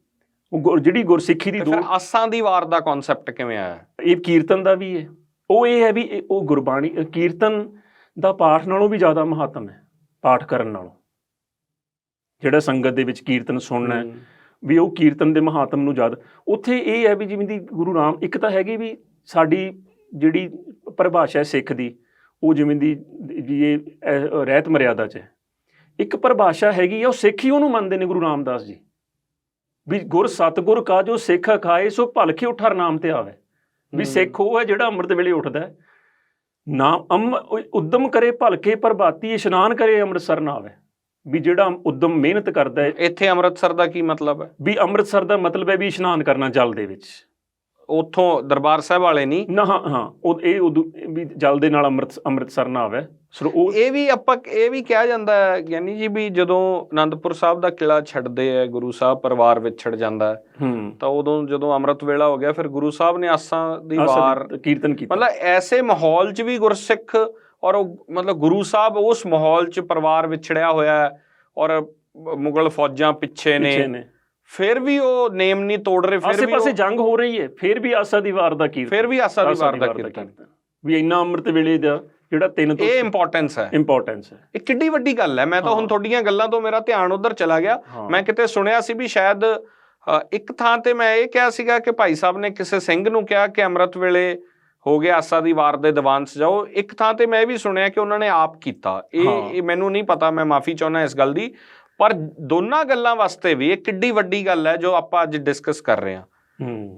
ਉਹ ਜਿਹੜੀ ਗੁਰਸਿੱਖੀ ਦੀ ਦੋ ਫਿਰ ਆਸਾਂ ਦੀ ਵਾਰ ਦਾ ਕਨਸੈਪਟ ਕਿਵੇਂ ਆਇਆ? ਇਹ ਕੀਰਤਨ ਦਾ ਵੀ ਹੈ। ਉਹ ਇਹ ਹੈ ਵੀ ਉਹ ਗੁਰਬਾਣੀ ਕੀਰਤਨ ਦਾ ਪਾਠ ਨਾਲੋਂ ਵੀ ਜ਼ਿਆਦਾ ਮਹੱਤਮ ਹੈ ਪਾਠ ਕਰਨ ਨਾਲੋਂ। ਜਿਹੜਾ ਸੰਗਤ ਦੇ ਵਿੱਚ ਕੀਰਤਨ ਸੁਣਨਾ। ਵੀ ਉਹ ਕੀਰਤਨ ਦੇ ਮਹਾਤਮ ਨੂੰ ਯਾਦ ਉੱਥੇ ਇਹ ਹੈ ਵੀ ਜਿਵੇਂ ਦੀ ਗੁਰੂ ਰਾਮ ਇੱਕ ਤਾਂ ਹੈਗੀ ਵੀ ਸਾਡੀ ਜਿਹੜੀ ਪਰਿਭਾਸ਼ਾ ਹੈ ਸਿੱਖ ਦੀ ਉਹ ਜਿਵੇਂ ਦੀ ਇਹ ਰਹਿਤ ਮਰਿਆਦਾ 'ਚ ਹੈ। ਇੱਕ ਪਰਿਭਾਸ਼ਾ ਹੈਗੀ ਆ ਉਹ ਸਿੱਖ ਹੀ ਉਹਨੂੰ ਮੰਨਦੇ ਨੇ ਗੁਰੂ ਰਾਮਦਾਸ ਜੀ। ਵੀ ਗੁਰ ਸਤਗੁਰ ਕਾ ਜੋ ਸਿੱਖ ਖਾਏ ਸੋ ਭਲਕੇ ਉਠਰ ਨਾਮ ਤੇ ਆਵੇ। ਵੀ। ਸਿੱਖ ਉਹ ਹੈ ਜਿਹੜਾ ਅੰਮ੍ਰਿਤ ਵੇਲੇ ਉੱਠਦਾ ਹੈ। ਨਾਮ ਅੰਮ ਉਦਮ ਕਰੇ ਭਲਕੇ ਪ੍ਰਭਾਤੀ ਇਸ਼ਨਾਨ ਕਰੇ ਅੰਮ੍ਰਿਤਸਰ ਨਾ ਆਵੇ। ਵੀ ਜਿਹੜਾ ਉਦਮ ਮਿਹਨਤ ਕਰਦਾ ਹੈ। ਇੱਥੇ ਅੰਮ੍ਰਿਤਸਰ ਦਾ ਕੀ ਮਤਲਬ ਹੈ? ਵੀ ਅੰਮ੍ਰਿਤਸਰ ਦਾ ਮਤਲਬ ਹੈ ਵੀ ਇਸ਼ਨਾਨ ਕਰਨਾ ਜਲ ਦੇ ਵਿੱਚ। ਉੱਥੋਂ ਦਰਬਾਰ ਸਾਹਿਬ ਵਾਲੇ ਨਹੀਂ ਨਾ ਹਾਂ ਹਾਂ ਉਹ ਇਹ ਉਦੋਂ ਵੀ ਜਲ ਦੇ ਨਾਲ ਅੰਮ੍ਰਿਤ ਅੰਮ੍ਰਿਤਸਰ ਨਾ ਆਵੇ। ਸੋ ਉਹ ਇਹ ਵੀ ਆਪਾਂ ਇਹ ਵੀ ਕਿਹਾ ਜਾਂਦਾ ਹੈ ਗਿਆਨੀ ਜੀ ਵੀ ਜਦੋਂ ਆਨੰਦਪੁਰ ਸਾਹਿਬ ਦਾ ਕਿਲਾ ਛੱਡਦੇ ਆ ਗੁਰੂ ਸਾਹਿਬ ਪਰਿਵਾਰ ਵਿਛੜ ਜਾਂਦਾ ਤਾਂ ਉਦੋਂ ਜਦੋਂ ਅੰਮ੍ਰਿਤ ਵੇਲਾ ਹੋ ਗਿਆ ਫਿਰ ਗੁਰੂ ਸਾਹਿਬ ਨੇ ਆਸਾਂ ਦੀ ਵਾਰ ਕੀਰਤਨ ਕੀਤਾ। ਮਤਲਬ ਐਸੇ ਮਾਹੌਲ 'ਚ ਵੀ ਗੁਰਸਿੱਖ ਔਰ ਉਹ ਮਤਲਬ ਗੁਰੂ ਸਾਹਿਬ ਉਸ ਮਾਹੌਲ 'ਚ ਪਰਿਵਾਰ ਵਿਛੜਿਆ ਹੋਇਆ ਔਰ ਮੁਗਲ ਫੌਜਾਂ ਪਿੱਛੇ ਨੇ। ਫਿਰ ਵੀ ਉਹ ਨੇਮ ਨਹੀਂ ਤੋੜ ਰਹੇ ਫਿਰ ਆਸੇ ਵੀ ਪਾਸੇ ਜੰਗ ਹੋ ਰਹੀ ਹੈ ਫਿਰ ਵੀ ਆਸਾ ਦੀ ਵਾਰ ਦਾ ਕੀਰਤਨ। ਫਿਰ ਵੀ ਆਸਾ ਦੀ ਵਾਰ ਦਾ ਕੀਰਤਨ। ਵੀ ਇੰਨਾ ਅੰਮ੍ਰਿਤ ਵੇਲੇ ਦਾ ਜਿਹੜਾ ਤਿੰਨ ਤੋਂ ਇਹ ਇੰਪੋਰਟੈਂਸ ਹੈ। ਇੰਪੋਰਟੈਂਸ ਹੈ। ਇਹ ਕਿੱਡੀ ਵੱਡੀ ਗੱਲ ਹੈ। ਮੈਂ ਤਾਂ ਹੁਣ। ਤੁਹਾਡੀਆਂ ਗੱਲਾਂ ਤੋਂ ਮੇਰਾ ਧਿਆਨ ਉਧਰ ਚਲਾ ਗਿਆ। ਮੈਂ ਕਿਤੇ ਸੁਣਿਆ ਸੀ ਵੀ ਸ਼ਾਇਦ ਇੱਕ ਥਾਂ ਤੇ ਮੈਂ ਇਹ ਕਿਹਾ ਸੀਗਾ ਕਿ ਭਾਈ ਸਾਹਿਬ ਨੇ ਕਿਸੇ ਸਿੰਘ ਨੂੰ ਕਿਹਾ ਕਿ ਅੰਮ੍ਰਿਤ ਵੇਲੇ ਹੋ ਗਿਆ ਆਸਾ ਦੀ ਵਾਰ ਦੇ ਦੀਵਾਨ ਸਜਾਓ। ਇੱਕ ਥਾਂ ਤੇ ਮੈਂ ਇਹ ਵੀ ਸੁਣਿਆ ਕਿ ਉਹਨਾਂ ਨੇ ਆਪ ਕੀਤਾ। ਇਹ ਮੈਨੂੰ ਨਹੀਂ ਪਤਾ ਮੈਂ ਮਾਫੀ ਚਾਹੁੰਦਾ ਇਸ ਗੱਲ ਦੀ। ਪਰ ਦੋਨਾਂ ਗੱਲਾਂ ਵਾਸਤੇ ਵੀ ਇਹ ਕਿੱਡੀ ਵੱਡੀ ਗੱਲ ਹੈ ਜੋ ਆਪਾਂ ਅੱਜ ਡਿਸਕਸ ਕਰ ਰਹੇ ਹਾਂ।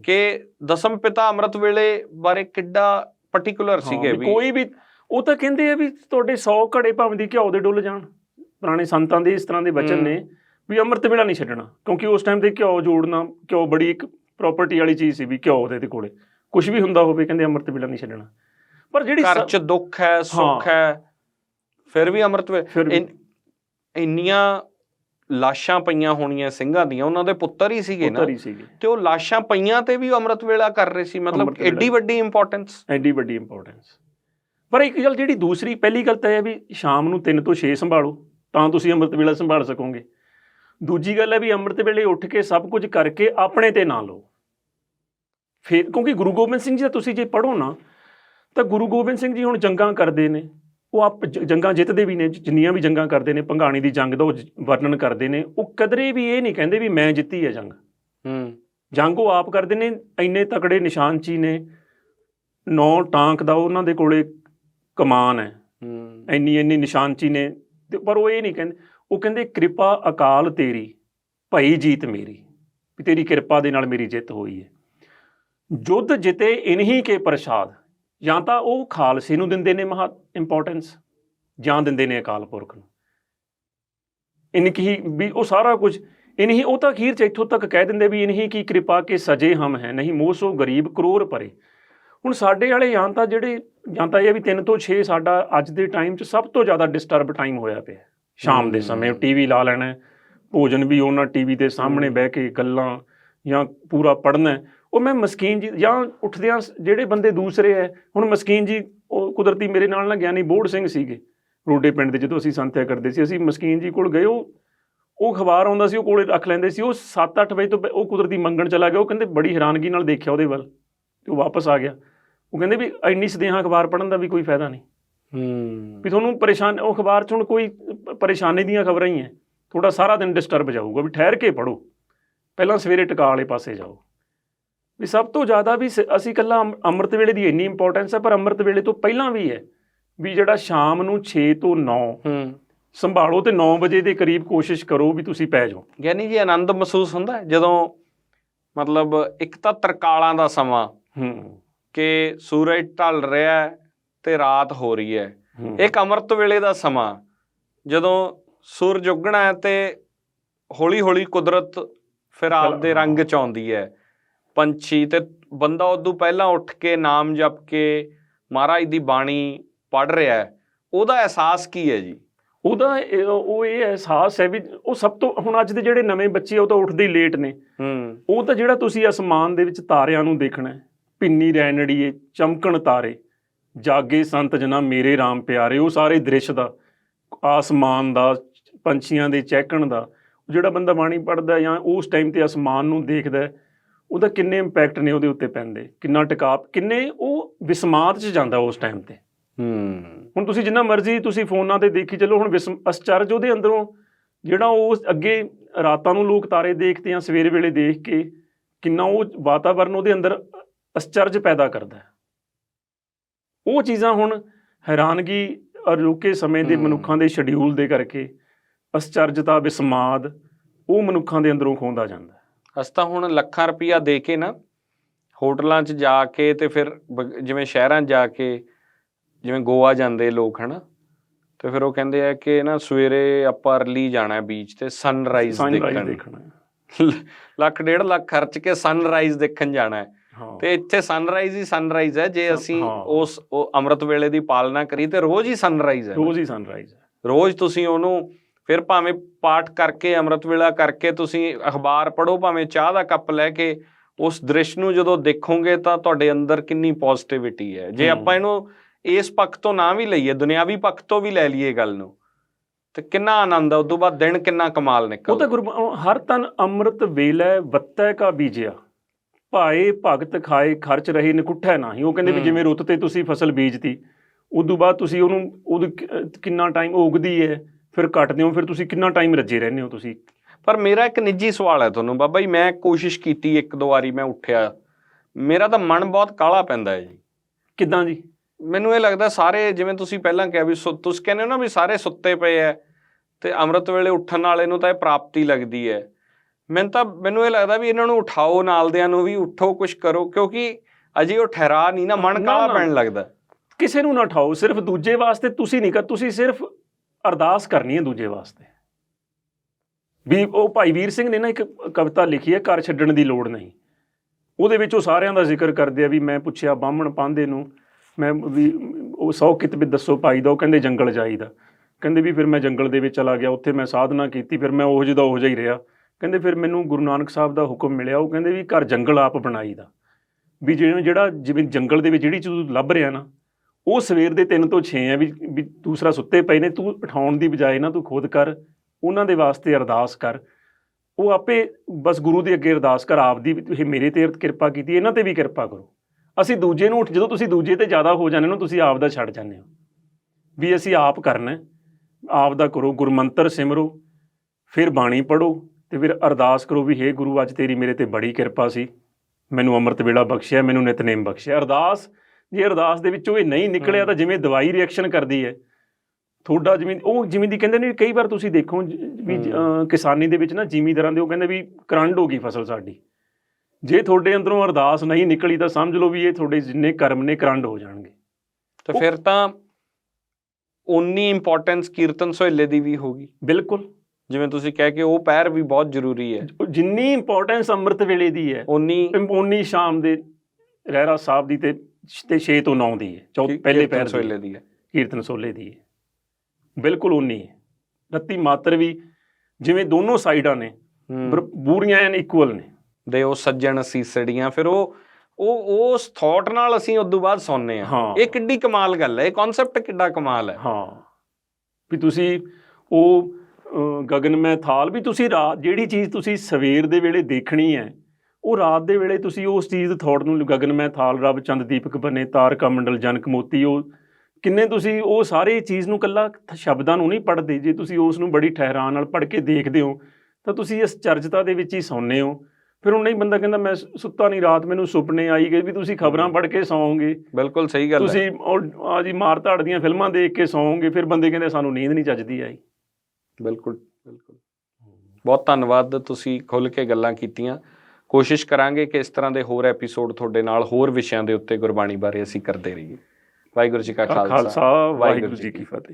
ਕਿ ਦਸਮ ਪਿਤਾ ਅੰਮ੍ਰਿਤ ਵੇਲੇ ਬਾਰੇ ਕਿੱਡਾ ਪਾਰਟਿਕੂਲਰ ਸੀਗੇ ਵੀ ਕੋਈ ਵੀ ਉਹ ਤਾਂ ਕਹਿੰਦੇ ਆ ਵੀ ਤੁਹਾਡੇ 100 ਘੜੇ ਭਾਵੇਂ ਦੀ ਘਿਓ ਦੇ ਡੁੱਲ ਜਾਣ ਪੁਰਾਣੇ ਸੰਤਾਂ ਦੇ ਇਸ ਤਰ੍ਹਾਂ ਦੇ ਬਚਨ। ਨੇ ਵੀ ਅੰਮ੍ਰਿਤ ਵੇਲਾ ਨਹੀਂ ਛੱਡਣਾ ਕਿਉਂਕਿ ਉਸ ਟਾਈਮ ਤੇ ਘਿਓ ਜੋੜਨਾ ਘਿਓ ਬੜੀ ਇੱਕ ਪ੍ਰਾਪਰਟੀ ਵਾਲੀ ਚੀਜ਼ ਸੀ ਵੀ ਘਿਓ ਦੇ ਕੋਲੇ। ਕੁਝ ਵੀ ਹੁੰਦਾ ਹੋਵੇ ਕਹਿੰਦੇ ਅੰਮ੍ਰਿਤ ਵੇਲਾ ਨਹੀਂ ਛੱਡਣਾ। ਪਰ ਜਿਹੜੀ ਘਰ 'ਚ ਦੁੱਖ ਹੈ ਸੁੱਖ ਹੈ ਫਿਰ ਵੀ ਅੰਮ੍ਰਿਤ ਵੇ ਫਿਰ ਵੀ- ਇਨ- ਇੰਨੀਆਂ ਲਾਸ਼ਾਂ ਪਈਆਂ ਹੋਣੀਆਂ ਸਿੰਘਾਂ ਦੀਆਂ ਉਹਨਾਂ ਦੇ ਪੁੱਤਰ ਹੀ ਸੀਗੇ ਨਾ। ਪੁੱਤਰ ਹੀ ਸੀਗੇ। ਤੇ ਉਹ ਲਾਸ਼ਾਂ ਪਈਆਂ ਤੇ ਵੀ ਅੰਮ੍ਰਿਤ ਵੇਲਾ ਕਰ ਰਹੇ ਸੀ ਮਤਲਬ। ਐਡੀ ਵੱਡੀ ਇੰਪੋਰਟੈਂਸ ਐਡੀ ਵੱਡੀ ਇੰਪੋਰਟੈਂਸ ਪਰ ਇੱਕ ਗੱਲ ਜਿਹੜੀ ਦੂਸਰੀ ਪਹਿਲੀ ਗੱਲ ਤਾਂ ਇਹ ਹੈ ਵੀ ਸ਼ਾਮ ਨੂੰ 3 ਤੋਂ 6 ਸੰਭਾਲੋ ਤਾਂ ਤੁਸੀਂ ਅੰਮ੍ਰਿਤ ਵੇਲਾ ਸੰਭਾਲ ਸਕੋਗੇ। ਦੂਜੀ ਗੱਲ ਹੈ ਵੀ ਅੰਮ੍ਰਿਤ ਵੇਲੇ ਉੱਠ ਕੇ ਸਭ ਕੁਝ ਕਰਕੇ ਆਪਣੇ ਤੇ ਨਾ ਲਓ। ਫਿਰ ਕਿਉਂਕਿ ਗੁਰੂ ਗੋਬਿੰਦ ਸਿੰਘ ਜੀ ਦਾ ਤੁਸੀਂ ਜੇ ਪੜ੍ਹੋ ਨਾ ਤਾਂ ਗੁਰੂ ਗੋਬਿੰਦ ਸਿੰਘ ਜੀ ਹੁਣ ਜੰਗਾਂ ਕਰਦੇ ਨੇ। ਉਹ ਆਪ ਜੰਗਾਂ ਜਿੱਤਦੇ ਵੀ ਨੇ ਜਿੰਨੀਆਂ ਵੀ ਜੰਗਾਂ ਕਰਦੇ ਨੇ ਭੰਗਾਣੀ ਦੀ ਜੰਗ ਦਾ ਉਹ ਵਰਣਨ ਕਰਦੇ ਨੇ ਉਹ ਕਦਰੇ ਵੀ ਇਹ ਨਹੀਂ ਕਹਿੰਦੇ ਵੀ ਮੈਂ ਜਿੱਤੀ ਹੈ ਜੰਗ। ਹੂੰ। ਜੰਗ ਉਹ ਆਪ ਕਰਦੇ ਨੇ ਇੰਨੇ ਤਕੜੇ ਨਿਸ਼ਾਨਚੀ ਨੇ ਨੌ ਟਾਂਕ ਦਾ ਉਹਨਾਂ ਦੇ ਕੋਲੇ ਕਮਾਨ ਹੈ। ਹੂੰ। ਇੰਨੀ ਇੰਨੀ ਨਿਸ਼ਾਨਚੀ ਨੇ ਪਰ ਉਹ ਇਹ ਨਹੀਂ ਕਹਿੰਦੇ ਉਹ ਕਹਿੰਦੇ ਕਿਰਪਾ ਅਕਾਲ ਤੇਰੀ ਭਈ ਜੀਤ ਮੇਰੀ ਵੀ ਤੇਰੀ ਕਿਰਪਾ ਦੇ ਨਾਲ ਮੇਰੀ ਜਿੱਤ ਹੋਈ ਹੈ। ਜੁੱਧ ਜਿਤੇ ਇਨਹੀ ਕੇ ਪ੍ਰਸਾਦ ਜਾਂ ਤਾਂ ਉਹ ਖਾਲਸੇ ਨੂੰ ਦਿੰਦੇ ਨੇ ਮਹਾ ਇੰਪੋਰਟੈਂਸ ਜਾਂ ਦਿੰਦੇ ਨੇ ਅਕਾਲ ਪੁਰਖ ਨੂੰ ਇਨਕੀ ਵੀ ਉਹ ਸਾਰਾ ਕੁਝ ਇਨਹੀ ਉਹ ਤਾਂ ਅਖੀਰ ਚ ਇੱਥੋਂ ਤੱਕ ਕਹਿ ਦਿੰਦੇ ਵੀ ਇਨਹੀ ਕੀ ਕਿਰਪਾ ਕੇ ਸਜੇ ਹਮ ਹੈ ਨਹੀਂ ਮੋਹ ਸੋ ਗਰੀਬ ਕਰੋੜ ਪਰੇ ਹੁਣ ਸਾਡੇ ਵਾਲੇ ਜਾਂ ਤਾਂ ਜਿਹੜੇ ਜਾਂ ਤਾਂ ਇਹ ਵੀ 3 ਤੋਂ 6 ਸਾਡਾ ਅੱਜ ਦੇ ਟਾਈਮ 'ਚ ਸਭ ਤੋਂ ਜ਼ਿਆਦਾ ਡਿਸਟਰਬ ਟਾਈਮ ਹੋਇਆ ਪਿਆ। ਸ਼ਾਮ ਦੇ। ਸਮੇਂ ਟੀਵੀ ਲਾ ਲੈਣਾ ਭੋਜਨ ਵੀ ਉਹਨਾਂ ਟੀਵੀ ਦੇ ਸਾਹਮਣੇ ਹਮ। ਬਹਿ ਕੇ ਗੱਲਾਂ ਜਾਂ ਪੂਰਾ ਪੜ੍ਹਨਾ ਹੈ। ਉਹ ਮੈਂ ਮਸਕੀਨ ਜੀ ਜਾਂ ਉੱਠਦਿਆਂ ਜਿਹੜੇ ਬੰਦੇ ਦੂਸਰੇ ਹੈ ਹੁਣ ਮਸਕੀਨ ਜੀ ਉਹ ਕੁਦਰਤੀ ਮੇਰੇ ਨਾਲ ਨਾ ਗਿਆਨੀ ਬੋੜ ਸਿੰਘ ਸੀਗੇ ਰੋਡੇ ਪਿੰਡ ਦੇ ਜਦੋਂ ਅਸੀਂ ਸੰਥਿਆ ਕਰਦੇ ਸੀ ਅਸੀਂ ਮਸਕੀਨ ਜੀ ਕੋਲ ਗਏ ਉਹ ਉਹ ਅਖਬਾਰ ਆਉਂਦਾ ਸੀ ਉਹ ਕੋਲੇ ਰੱਖ ਲੈਂਦੇ ਸੀ ਉਹ 7-8 ਵਜੇ ਤੋਂ ਉਹ ਕੁਦਰਤੀ ਮੰਗਣ ਚਲਾ ਗਿਆ ਉਹ ਕਹਿੰਦੇ ਬੜੀ ਹੈਰਾਨਗੀ ਨਾਲ ਦੇਖਿਆ ਉਹਦੇ ਵੱਲ ਤੇ ਉਹ ਵਾਪਸ ਆ ਗਿਆ। ਉਹ ਕਹਿੰਦੇ ਵੀ ਇੰਨੀ ਸਦੇਹਾ ਅਖਬਾਰ ਪੜ੍ਹਨ ਦਾ ਵੀ ਕੋਈ ਫਾਇਦਾ ਨਹੀਂ। ਹੂੰ। ਵੀ ਤੁਹਾਨੂੰ ਪਰੇਸ਼ਾਨ ਉਹ ਅਖਬਾਰ 'ਚ ਹੁਣ ਕੋਈ ਪਰੇਸ਼ਾਨੀ ਦੀਆਂ ਖਬਰਾਂ ਹੀ ਹੈ ਥੋੜਾ ਸਾਰਾ ਦਿਨ ਡਿਸਟਰਬ ਜਾਊਗਾ ਵੀ ਠਹਿਰ ਕੇ ਪੜੋ ਪਹਿਲਾਂ ਸਵੇਰੇ ਟਕਾ ਵਾਲੇ ਪਾਸੇ ਜਾਓ। ਵੀ ਸਭ ਤੋਂ ਜ਼ਿਆਦਾ ਵੀ ਅਸੀਂ ਕੱਲਾ ਅੰਮ੍ਰਿਤ ਵੇਲੇ ਦੀ ਇੰਨੀ ਇੰਪੋਰਟੈਂਸ ਹੈ ਪਰ ਅੰਮ੍ਰਿਤ ਵੇਲੇ ਤੋਂ ਪਹਿਲਾਂ ਵੀ ਹੈ ਵੀ ਜਿਹੜਾ ਸ਼ਾਮ ਨੂੰ 6 ਤੋਂ 9 ਹੂੰ। ਸੰਭਾਲੋ ਤੇ 9 ਵਜੇ ਦੇ ਕਰੀਬ ਕੋਸ਼ਿਸ਼ ਕਰੋ ਵੀ ਤੁਸੀਂ ਪੈ ਜਾਓ। ਯਾਨੀ ਜੀ ਆਨੰਦ ਮਹਿਸੂਸ ਹੁੰਦਾ ਜਦੋਂ ਮਤਲਬ ਇੱਕ ਤਾਂ ਤਰਕਾਲਾਂ ਦਾ ਸਮਾਂ ਹੂੰ। ਕਿ ਸੂਰਜ ਢਲ ਰਿਹਾ ਹੈ ਤੇ ਰਾਤ ਹੋ ਰਹੀ ਹੈ। ਇੱਕ ਅੰਮ੍ਰਿਤ ਵੇਲੇ ਦਾ ਸਮਾਂ ਜਦੋਂ ਸੂਰਜ ਉੱਗਣਾ ਹੈ ਤੇ ਹੌਲੀ ਹੌਲੀ ਕੁਦਰਤ ਫਿਰ ਆਪਦੇ ਰੰਗ ਚ ਆਉਂਦੀ ਹੈ। ਪੰਛੀ ਤੇ ਬੰਦਾ ਉਦੋਂ ਪਹਿਲਾਂ ਉੱਠ ਕੇ ਨਾਮ ਜਪ ਕੇ ਮਹਾਰਾਜ ਦੀ ਬਾਣੀ ਪੜ ਰਿਹਾ ਹੈ ਉਹਦਾ ਅਹਿਸਾਸ ਕੀ ਹੈ ਜੀ? ਉਹਦਾ ਉਹ ਇਹ ਅਹਿਸਾਸ ਹੈ ਵੀ ਉਹ ਸਭ ਤੋਂ ਹੁਣ ਅੱਜ ਦੇ ਜਿਹੜੇ ਨਵੇਂ ਬੱਚੇ ਆ, ਉਹ ਤਾਂ ਉੱਠਦੇ ਹੀ ਲੇਟ ਨੇ। ਹੂੰ। ਉਹ ਤਾਂ ਜਿਹੜਾ ਤੁਸੀਂ ਅਸਮਾਨ ਦੇ ਵਿੱਚ ਤਾਰਿਆਂ ਨੂੰ ਦੇਖਣਾ ਪਿੰਨੀ ਰੈਣੜੀਏ ਚਮਕਣ ਤਾਰੇ ਜਾਗੇ ਸੰਤ ਜਨਾ ਮੇਰੇ RAM ਪਿਆਰੇ ਉਹ ਸਾਰੇ ਦ੍ਰਿਸ਼ ਦਾ ਆਸਮਾਨ ਦਾ ਪੰਛੀਆਂ ਦੇ ਚਹਿਕਣ ਦਾ ਜਿਹੜਾ ਬੰਦਾ ਬਾਣੀ ਪੜਦਾ ਜਾਂ ਉਸ ਟਾਈਮ ਤੇ ਅਸਮਾਨ ਨੂੰ ਦੇਖਦਾ ਉਹਦਾ ਕਿੰਨੇ ਇੰਪੈਕਟ ਨੇ ਉਹਦੇ ਉੱਤੇ ਪੈਂਦੇ ਕਿੰਨਾ ਟਿਕਾਪ ਕਿੰਨੇ ਉਹ ਵਿਸਮਾਦ 'ਚ ਜਾਂਦਾ ਉਸ ਟਾਈਮ ਤੇ। ਹੂੰ। ਹੁਣ ਤੁਸੀਂ ਜਿੰਨਾ ਮਰਜ਼ੀ ਤੁਸੀਂ ਫੋਨਾਂ ਤੇ ਦੇਖੀ ਚੱਲੋ ਹੁਣ ਅਸਚਰਜ ਉਹਦੇ ਅੰਦਰੋਂ ਜਿਹੜਾ ਉਹ ਅੱਗੇ ਰਾਤਾਂ ਨੂੰ ਲੋਕ ਤਾਰੇ ਦੇਖਦੇ ਆ ਸਵੇਰ ਵੇਲੇ ਦੇਖ ਕੇ ਕਿੰਨਾ ਉਹ ਵਾਤਾਵਰਨ ਉਹਦੇ ਅੰਦਰ ਅਸਚਰਜ ਪੈਦਾ ਕਰਦਾ ਉਹ ਚੀਜ਼ਾਂ ਹੁਣ ਹੈਰਾਨਗੀ ਅਰੋਕੇ ਸਮੇਂ ਦੇ। ਮਨੁੱਖਾਂ ਦੇ ਸ਼ਡਿਊਲ ਦੇ ਕਰਕੇ ਅਸਚਰਜਤਾ ਵਿਸਮਾਦ ਉਹ ਮਨੁੱਖਾਂ ਦੇ ਅੰਦਰੋਂ ਖੋਂਦਾ ਜਾਂਦਾ ਅਸੀਂ ਤਾਂ ਹੁਣ ਲੱਖਾਂ ਰੁਪਈਆ ਦੇ ਕੇ ਨਾ ਹੋਟਲਾਂ 'ਚ ਜਾ ਕੇ ਤੇ ਫਿਰ ਜਿਵੇਂ ਸ਼ਹਿਰਾਂ 'ਚ ਜਾ ਕੇ ਜਿਵੇਂ ਗੋਆ ਜਾਂਦੇ ਲੋਕ ਹਨਾ ਤੇ ਫਿਰ ਉਹ ਕਹਿੰਦੇ ਆ ਕਿ ਨਾ ਸਵੇਰੇ ਆਪਾਂ ਅਰਲੀ ਜਾਣਾ ਬੀਚ ਤੇ ਸਨਰਾਈਜ਼ ਦੇਖਣ। ਲੱਖ ਡੇਢ ਲੱਖ ਖਰਚ ਕੇ ਸਨਰਾਈਜ਼ ਦੇਖਣ ਜਾਣਾ ਹੈ ਤੇ ਇੱਥੇ ਸਨਰਾਈਜ਼ ਹੀ ਸਨਰਾਈਜ਼ ਹੈ ਜੇ ਅਸੀਂ। ਉਸ ਉਹ ਅੰਮ੍ਰਿਤ ਵੇਲੇ ਦੀ ਪਾਲਣਾ ਕਰੀ ਤੇ ਰੋਜ਼ ਹੀ ਸਨਰਾਈਜ਼ ਹੈ। ਰੋਜ਼ ਹੀ ਸਨਰਾਈਜ਼ ਹੈ ਰੋਜ਼ ਤੁਸੀਂ ਉਹਨੂੰ ਫਿਰ ਭਾਵੇਂ ਪਾਠ ਕਰਕੇ ਅੰਮ੍ਰਿਤ ਵੇਲਾ ਕਰਕੇ ਤੁਸੀਂ ਅਖਬਾਰ ਪੜ੍ਹੋ ਭਾਵੇਂ ਚਾਹ ਦਾ ਕੱਪ ਲੈ ਕੇ ਉਸ ਦ੍ਰਿਸ਼ ਨੂੰ ਜਦੋਂ ਦੇਖੋਗੇ ਤਾਂ ਤੁਹਾਡੇ ਅੰਦਰ ਕਿੰਨੀ ਪੋਜ਼ਿਟਿਵਿਟੀ ਹੈ। ਜੇ। ਆਪਾਂ ਇਹਨੂੰ ਇਸ ਪੱਖ ਤੋਂ ਨਾ ਵੀ ਲਈਏ ਦੁਨਿਆਵੀ ਪੱਖ ਤੋਂ ਵੀ ਲੈ ਲਈਏ ਗੱਲ ਨੂੰ ਤੇ ਕਿੰਨਾ ਆਨੰਦ ਆ ਉਦੋਂ ਬਾਅਦ ਦਿਨ ਕਿੰਨਾ ਕਮਾਲ ਉਹ ਤਾਂ ਗੁਰੂ ਉਹ ਹਰ ਤਨ ਅੰਮ੍ਰਿਤ ਵੇਲੇ ਵੱਤੈ ਕਾ ਬੀਜਿਆ। ਭਾਏ ਭਗਤ ਖਾਏ ਖਰਚ ਰਹੇ ਨਕੁੱਠੈ ਨਾਹੀ। ਉਹ ਕਹਿੰਦੇ ਵੀ। ਜਿਵੇਂ ਰੁੱਤ ਤੇ ਤੁਸੀਂ ਫਸਲ ਬੀਜਤੀ ਉਦੋਂ ਬਾਅਦ ਤੁਸੀਂ ਉਹਨੂੰ ਉਹਦੇ ਕਿ- ਕਿੰਨਾ ਟਾਈਮ ਉਗਦੀ ਹੈ ਫਿਰ ਕੱਟਦੇ ਹੋ ਫਿਰ ਤੁਸੀਂ ਕਿੰਨਾ ਟਾਈਮ ਰੱਜੇ ਰਹਿੰਦੇ ਹੋ ਤੁਸੀਂ? ਪਰ ਮੇਰਾ ਇੱਕ ਨਿੱਜੀ ਸਵਾਲ ਹੈ ਤੁਹਾਨੂੰ ਬਾਬਾ ਜੀ ਮੈਂ ਕੋਸ਼ਿਸ਼ ਕੀਤੀ ਇੱਕ ਦੋ ਵਾਰੀ ਮੈਂ ਉੱਠਿਆ। ਮੇਰਾ ਤਾਂ ਮਨ ਬਹੁਤ ਕਾਲਾ ਪੈਂਦਾ ਹੈ ਜੀ। ਕਿੱਦਾਂ ਜੀ? ਮੈਨੂੰ ਇਹ ਲੱਗਦਾ ਸਾਰੇ ਜਿਵੇਂ ਤੁਸੀਂ ਪਹਿਲਾਂ ਕਿਹਾ ਵੀ ਤੁਸੀਂ ਕਹਿੰਦੇ ਹੋ ਨਾ ਵੀ ਸਾਰੇ ਸੁੱਤੇ ਪਏ ਐ ਤੇ ਅੰਮ੍ਰਿਤ ਵੇਲੇ ਉੱਠਣ ਵਾਲੇ ਨੂੰ ਤਾਂ ਇਹ ਪ੍ਰਾਪਤੀ ਲੱਗਦੀ ਹੈ। ਮੈਨੂੰ ਤਾਂ ਮੈਨੂੰ ਇਹ ਲੱਗਦਾ ਵੀ ਇਹਨਾਂ ਨੂੰ ਉਠਾਓ ਨਾਲਦਿਆਂ ਨੂੰ ਵੀ ਉੱਠੋ ਕੁਝ ਕਰੋ ਕਿਉਂਕਿ ਅਜੇ ਉਹ ਠਹਿਰਾ ਨਹੀਂ ਨਾ ਮਨ ਕਾਲਾ। ਪੈਣ ਲੱਗਦਾ। ਕਿਸੇ ਨੂੰ ਨਾ ਠਾਓ ਸਿਰਫ ਦੂਜੇ ਵਾਸਤੇ ਤੁਸੀਂ ਨਹੀਂ ਕਰ ਤੁਸੀਂ ਸਿਰਫ ਅਰਦਾਸ ਕਰਨੀ ਹੈ ਦੂਜੇ ਵਾਸਤੇ। ਵੀ ਉਹ ਭਾਈ ਵੀਰ ਸਿੰਘ ਨੇ ਨਾ ਇੱਕ ਕਵਿਤਾ ਲਿਖੀ ਹੈ, ਘਰ ਛੱਡਣ ਦੀ ਲੋੜ ਨਹੀਂ। ਉਹਦੇ ਵਿੱਚ ਉਹ ਸਾਰਿਆਂ ਦਾ ਜ਼ਿਕਰ ਕਰਦੇ ਆ ਵੀ ਮੈਂ ਪੁੱਛਿਆ ਬਾਹਮਣ ਪਾਂਦੇ ਨੂੰ, ਮੈਂ ਵੀ ਉਹ ਸੌ ਕਿਤ ਵੀ ਦੱਸੋ ਭਾਈ ਦਾ, ਉਹ ਕਹਿੰਦੇ ਜੰਗਲ ਜਾਈਦਾ। ਕਹਿੰਦੇ ਵੀ ਫਿਰ ਮੈਂ ਜੰਗਲ ਦੇ ਵਿੱਚ ਚਲਾ ਗਿਆ, ਉੱਥੇ ਮੈਂ ਸਾਧਨਾ ਕੀਤੀ, ਫਿਰ ਮੈਂ ਉਹ ਜਿਹਦਾ ਉਹ ਜਿਹਾ ਹੀ ਰਿਹਾ। ਕਹਿੰਦੇ ਫਿਰ ਮੈਨੂੰ ਗੁਰੂ ਨਾਨਕ ਸਾਹਿਬ ਦਾ ਹੁਕਮ ਮਿਲਿਆ, ਉਹ ਕਹਿੰਦੇ ਵੀ ਘਰ ਜੰਗਲ ਆਪ ਬਣਾਈ ਦਾ ਵੀ ਜਿਵੇਂ ਜਿਹੜਾ ਜਿਵੇਂ ਜੰਗਲ ਦੇ ਵਿੱਚ ਜਿਹੜੀ ਚੀਜ਼ ਲੱਭ ਰਿਹਾ ਨਾ ਉਹ ਸਵੇਰ ਦੇ 3 ਤੋਂ 6 ਆ ਵੀ ਦੂਸਰਾ ਸੁੱਤੇ ਪਏ ਨੇ, ਤੂੰ ਉਠਾਉਣ ਦੀ ਬਜਾਏ ਨਾ ਤੂੰ ਖੁਦ ਕਰ, ਉਹਨਾਂ ਦੇ ਵਾਸਤੇ ਅਰਦਾਸ ਕਰ। ਉਹ ਆਪੇ ਬਸ ਗੁਰੂ ਦੇ ਅੱਗੇ ਅਰਦਾਸ ਕਰ ਆਪਦੀ ਵੀ ਤੁਸੀਂ ਮੇਰੇ ਤੇ ਕਿਰਪਾ ਕੀਤੀ, ਇਹਨਾਂ ਤੇ ਵੀ ਕਿਰਪਾ ਕਰੋ। ਅਸੀਂ ਦੂਜੇ ਨੂੰ ਉੱਠ- ਜਦੋਂ ਤੁਸੀਂ ਦੂਜੇ ਤੇ ਜ਼ਿਆਦਾ ਹੋ ਜਾਂਦੇ ਹੋ ਨਾ, ਤੁਸੀਂ ਆਪ ਦਾ ਛੱਡ ਜਾਂਦੇ ਹੋ। ਵੀ ਅਸੀਂ ਆਪ ਕਰਨਾ, ਆਪ ਦਾ ਕਰੋ, ਗੁਰਮੰਤਰ ਸਿਮਰੋ, ਫਿਰ ਬਾਣੀ ਪੜੋ ਤੇ ਫਿਰ ਅਰਦਾਸ ਕਰੋ ਵੀ, ਹੇ ਗੁਰੂ, ਅੱਜ ਤੇਰੀ ਮੇਰੇ ਤੇ ਬੜੀ ਕਿਰਪਾ ਸੀ। ਮੈਨੂੰ ਅੰਮ੍ਰਿਤ ਵੇਲਾ ਬਖਸ਼ਿਆ, ਮੈਨੂੰ ਨਿਤਨੇਮ ਬਖਸ਼ਿਆ। ਅਰਦਾਸ ਜੇ ਅਰਦਾਸ ਦੇ ਵਿੱਚੋਂ ਇਹ ਨਹੀਂ ਨਿਕਲਿਆ ਤਾਂ ਜਿਵੇਂ ਦਵਾਈ ਰਿਐਕਸ਼ਨ ਕਰਦੀ ਹੈ ਤੁਹਾਡਾ ਜਿਵੇਂ ਉਹ ਜਿਵੇਂ ਦੀ ਕਹਿੰਦੇ ਨੇ ਕਈ ਵਾਰ ਤੁਸੀਂ ਦੇਖੋ ਵੀ ਕਿਸਾਨੀ ਦੇ ਵਿੱਚ ਨਾ ਜ਼ਿਮੀਂਦਾਰਾਂ ਦੇ ਉਹ ਕਹਿੰਦੇ ਵੀ ਕਰੰਡ ਹੋ ਗਈ ਫਸਲ ਸਾਡੀ। ਜੇ ਤੁਹਾਡੇ ਅੰਦਰੋਂ ਅਰਦਾਸ ਨਹੀਂ ਨਿਕਲੀ ਤਾਂ ਸਮਝ ਲਓ ਵੀ ਇਹ ਤੁਹਾਡੇ ਜਿੰਨੇ ਕਰਮ ਨੇ ਕਰੰਡ ਹੋ ਜਾਣਗੇ। ਤੇ ਫਿਰ ਤਾਂ ਉਨੀ ਇੰਪੋਰਟੈਂਸ ਕੀਰਤਨ ਸੋਹਿਲੇ ਦੀ ਵੀ ਹੋਗੀ ਬਿਲਕੁਲ। ਜਿਵੇਂ ਤੁਸੀਂ ਕਹਿ ਕੇ ਉਹ ਪੈਰ ਵੀ ਬਹੁਤ ਜ਼ਰੂਰੀ ਹੈ। ਜਿੰਨੀ ਇੰਪੋਰਟੈਂਸ ਅੰਮ੍ਰਿਤ ਵੇਲੇ ਦੀ ਹੈ ਉਨੀ ਉਨੀ ਸ਼ਾਮ ਦੇ ਰਹਿਰਾ ਸਾਹਿਬ ਦੀ ਤੇ ਤੇ 6 ਤੋਂ 9 ਦੀ ਹੈ ਚੌ ਪਹਿਲੇ ਪੈਰ ਹੈ, ਦੀ ਹੈ। ਕੀਰਤਨ ਸੋਲੇ ਦੀ ਹੈ। ਬਿਲਕੁਲ ਉਨੀ ਹੈ। ਰੱਤੀ ਮਾਤਰ ਵੀ ਜਿਵੇਂ ਦੋਨੋਂ ਸਾਈਡਾਂ ਨੇ ਬੂਰੀਆਂ ਐਨ ਇਕੁਅਲ ਨੇ। ਦੇ ਉਹ ਸੱਜਣ ਸੀਸੜੀਆਂ ਫਿਰ ਉਹ ਉਹ ਉਸ ਥਾਟ ਨਾਲ ਅਸੀਂ ਉਦੋਂ ਬਾਅਦ ਸੌਂਨੇ ਆ। ਇਹ ਕਿੱਡੀ ਕਮਾਲ ਗੱਲ ਹੈ। ਇਹ ਕਨਸੈਪਟ ਕਿੱਡਾ ਕਮਾਲ ਹੈ। ਹਾਂ। ਵੀ ਤੁਸੀਂ ਉਹ ਅਹ, ਗਗਨਮੈ ਥਾਲ ਵੀ ਤੁਸੀਂ ਰਾਤ ਜਿਹੜੀ ਚੀਜ਼ ਤੁਸੀਂ ਸਵੇਰ ਦੇ ਵੇਲੇ ਦੇਖਣੀ ਹੈ ਉਹ ਰਾਤ ਦੇ ਵੇਲੇ ਤੁਸੀਂ ਉਸ ਚੀਜ਼ ਥੋੜ ਨੂੰ ਗਗਨਮੈ ਥਾਲ ਰਬ ਚੰਦ ਦੀਪਕ ਬਨੇ ਤਾਰਕਾ ਮੰਡਲ ਜਨਕ ਮੋਤੀ ਉਹ ਕਿੰਨੇ ਤੁਸੀਂ ਉਹ ਸਾਰੇ ਚੀਜ਼ ਨੂੰ ਕੱਲਾ ਸ਼ਬਦਾਂ ਨੂੰ ਨਹੀਂ ਪੜ੍ਹਦੇ। ਜੇ ਤੁਸੀਂ ਉਸ ਨੂੰ ਬੜੀ ਠਹਿਰਾਨ ਨਾਲ ਪੜ੍ਹ ਕੇ ਦੇਖਦੇ ਹੋ ਤਾਂ ਤੁਸੀਂ ਇਸ ਚਰਚਤਾ ਦੇ ਵਿੱਚ ਹੀ ਸੌਂਦੇ ਹੋ। ਫਿਰ ਉਹ ਨਹੀਂ ਬੰਦਾ ਕਹਿੰਦਾ ਮੈਂ ਸੁੱਤਾ ਨਹੀਂ ਰਾਤ ਮੈਨੂੰ ਸੁਪਨੇ ਆਈ ਗਏ ਵੀ ਤੁਸੀਂ ਖਬਰਾਂ ਪੜ੍ਹ ਕੇ ਸੌਂਗੇ। ਬਿਲਕੁਲ ਸਹੀ ਗੱਲ ਹੈ। ਤੁਸੀਂ ਉਹ ਆ ਜੀ ਮਾਰ ਧਾੜ ਦੀਆਂ ਫਿਲਮਾਂ ਦੇਖ ਕੇ ਸੌਂਗੇ ਫਿਰ ਬੰਦੇ ਕਹਿੰਦੇ ਸਾਨੂੰ ਨੀਂਦ ਨਹੀਂ ਚੱਜਦੀ ਆਈ। ਬਿਲਕੁਲ। ਬਿਲਕੁਲ। ਬਹੁਤ ਧੰਨਵਾਦ ਤੁਸੀਂ ਖੁੱਲ ਕੇ ਗੱਲਾਂ ਕੀਤੀਆਂ। ਕੋਸ਼ਿਸ਼ ਕਰਾਂਗੇ ਕਿ ਇਸ ਤਰ੍ਹਾਂ ਦੇ ਹੋਰ ਐਪੀਸੋਡ ਤੁਹਾਡੇ ਨਾਲ ਹੋਰ ਵਿਸ਼ਿਆਂ ਦੇ ਉੱਤੇ ਗੁਰਬਾਣੀ ਬਾਰੇ ਅਸੀਂ ਕਰਦੇ ਰਹੀਏ। ਵਾਹਿਗੁਰੂ ਜੀ ਕਾ ਖਾਲਸਾ। ਵਾਹਿਗੁਰੂ ਜੀ ਕੀ ਫਤਿਹ।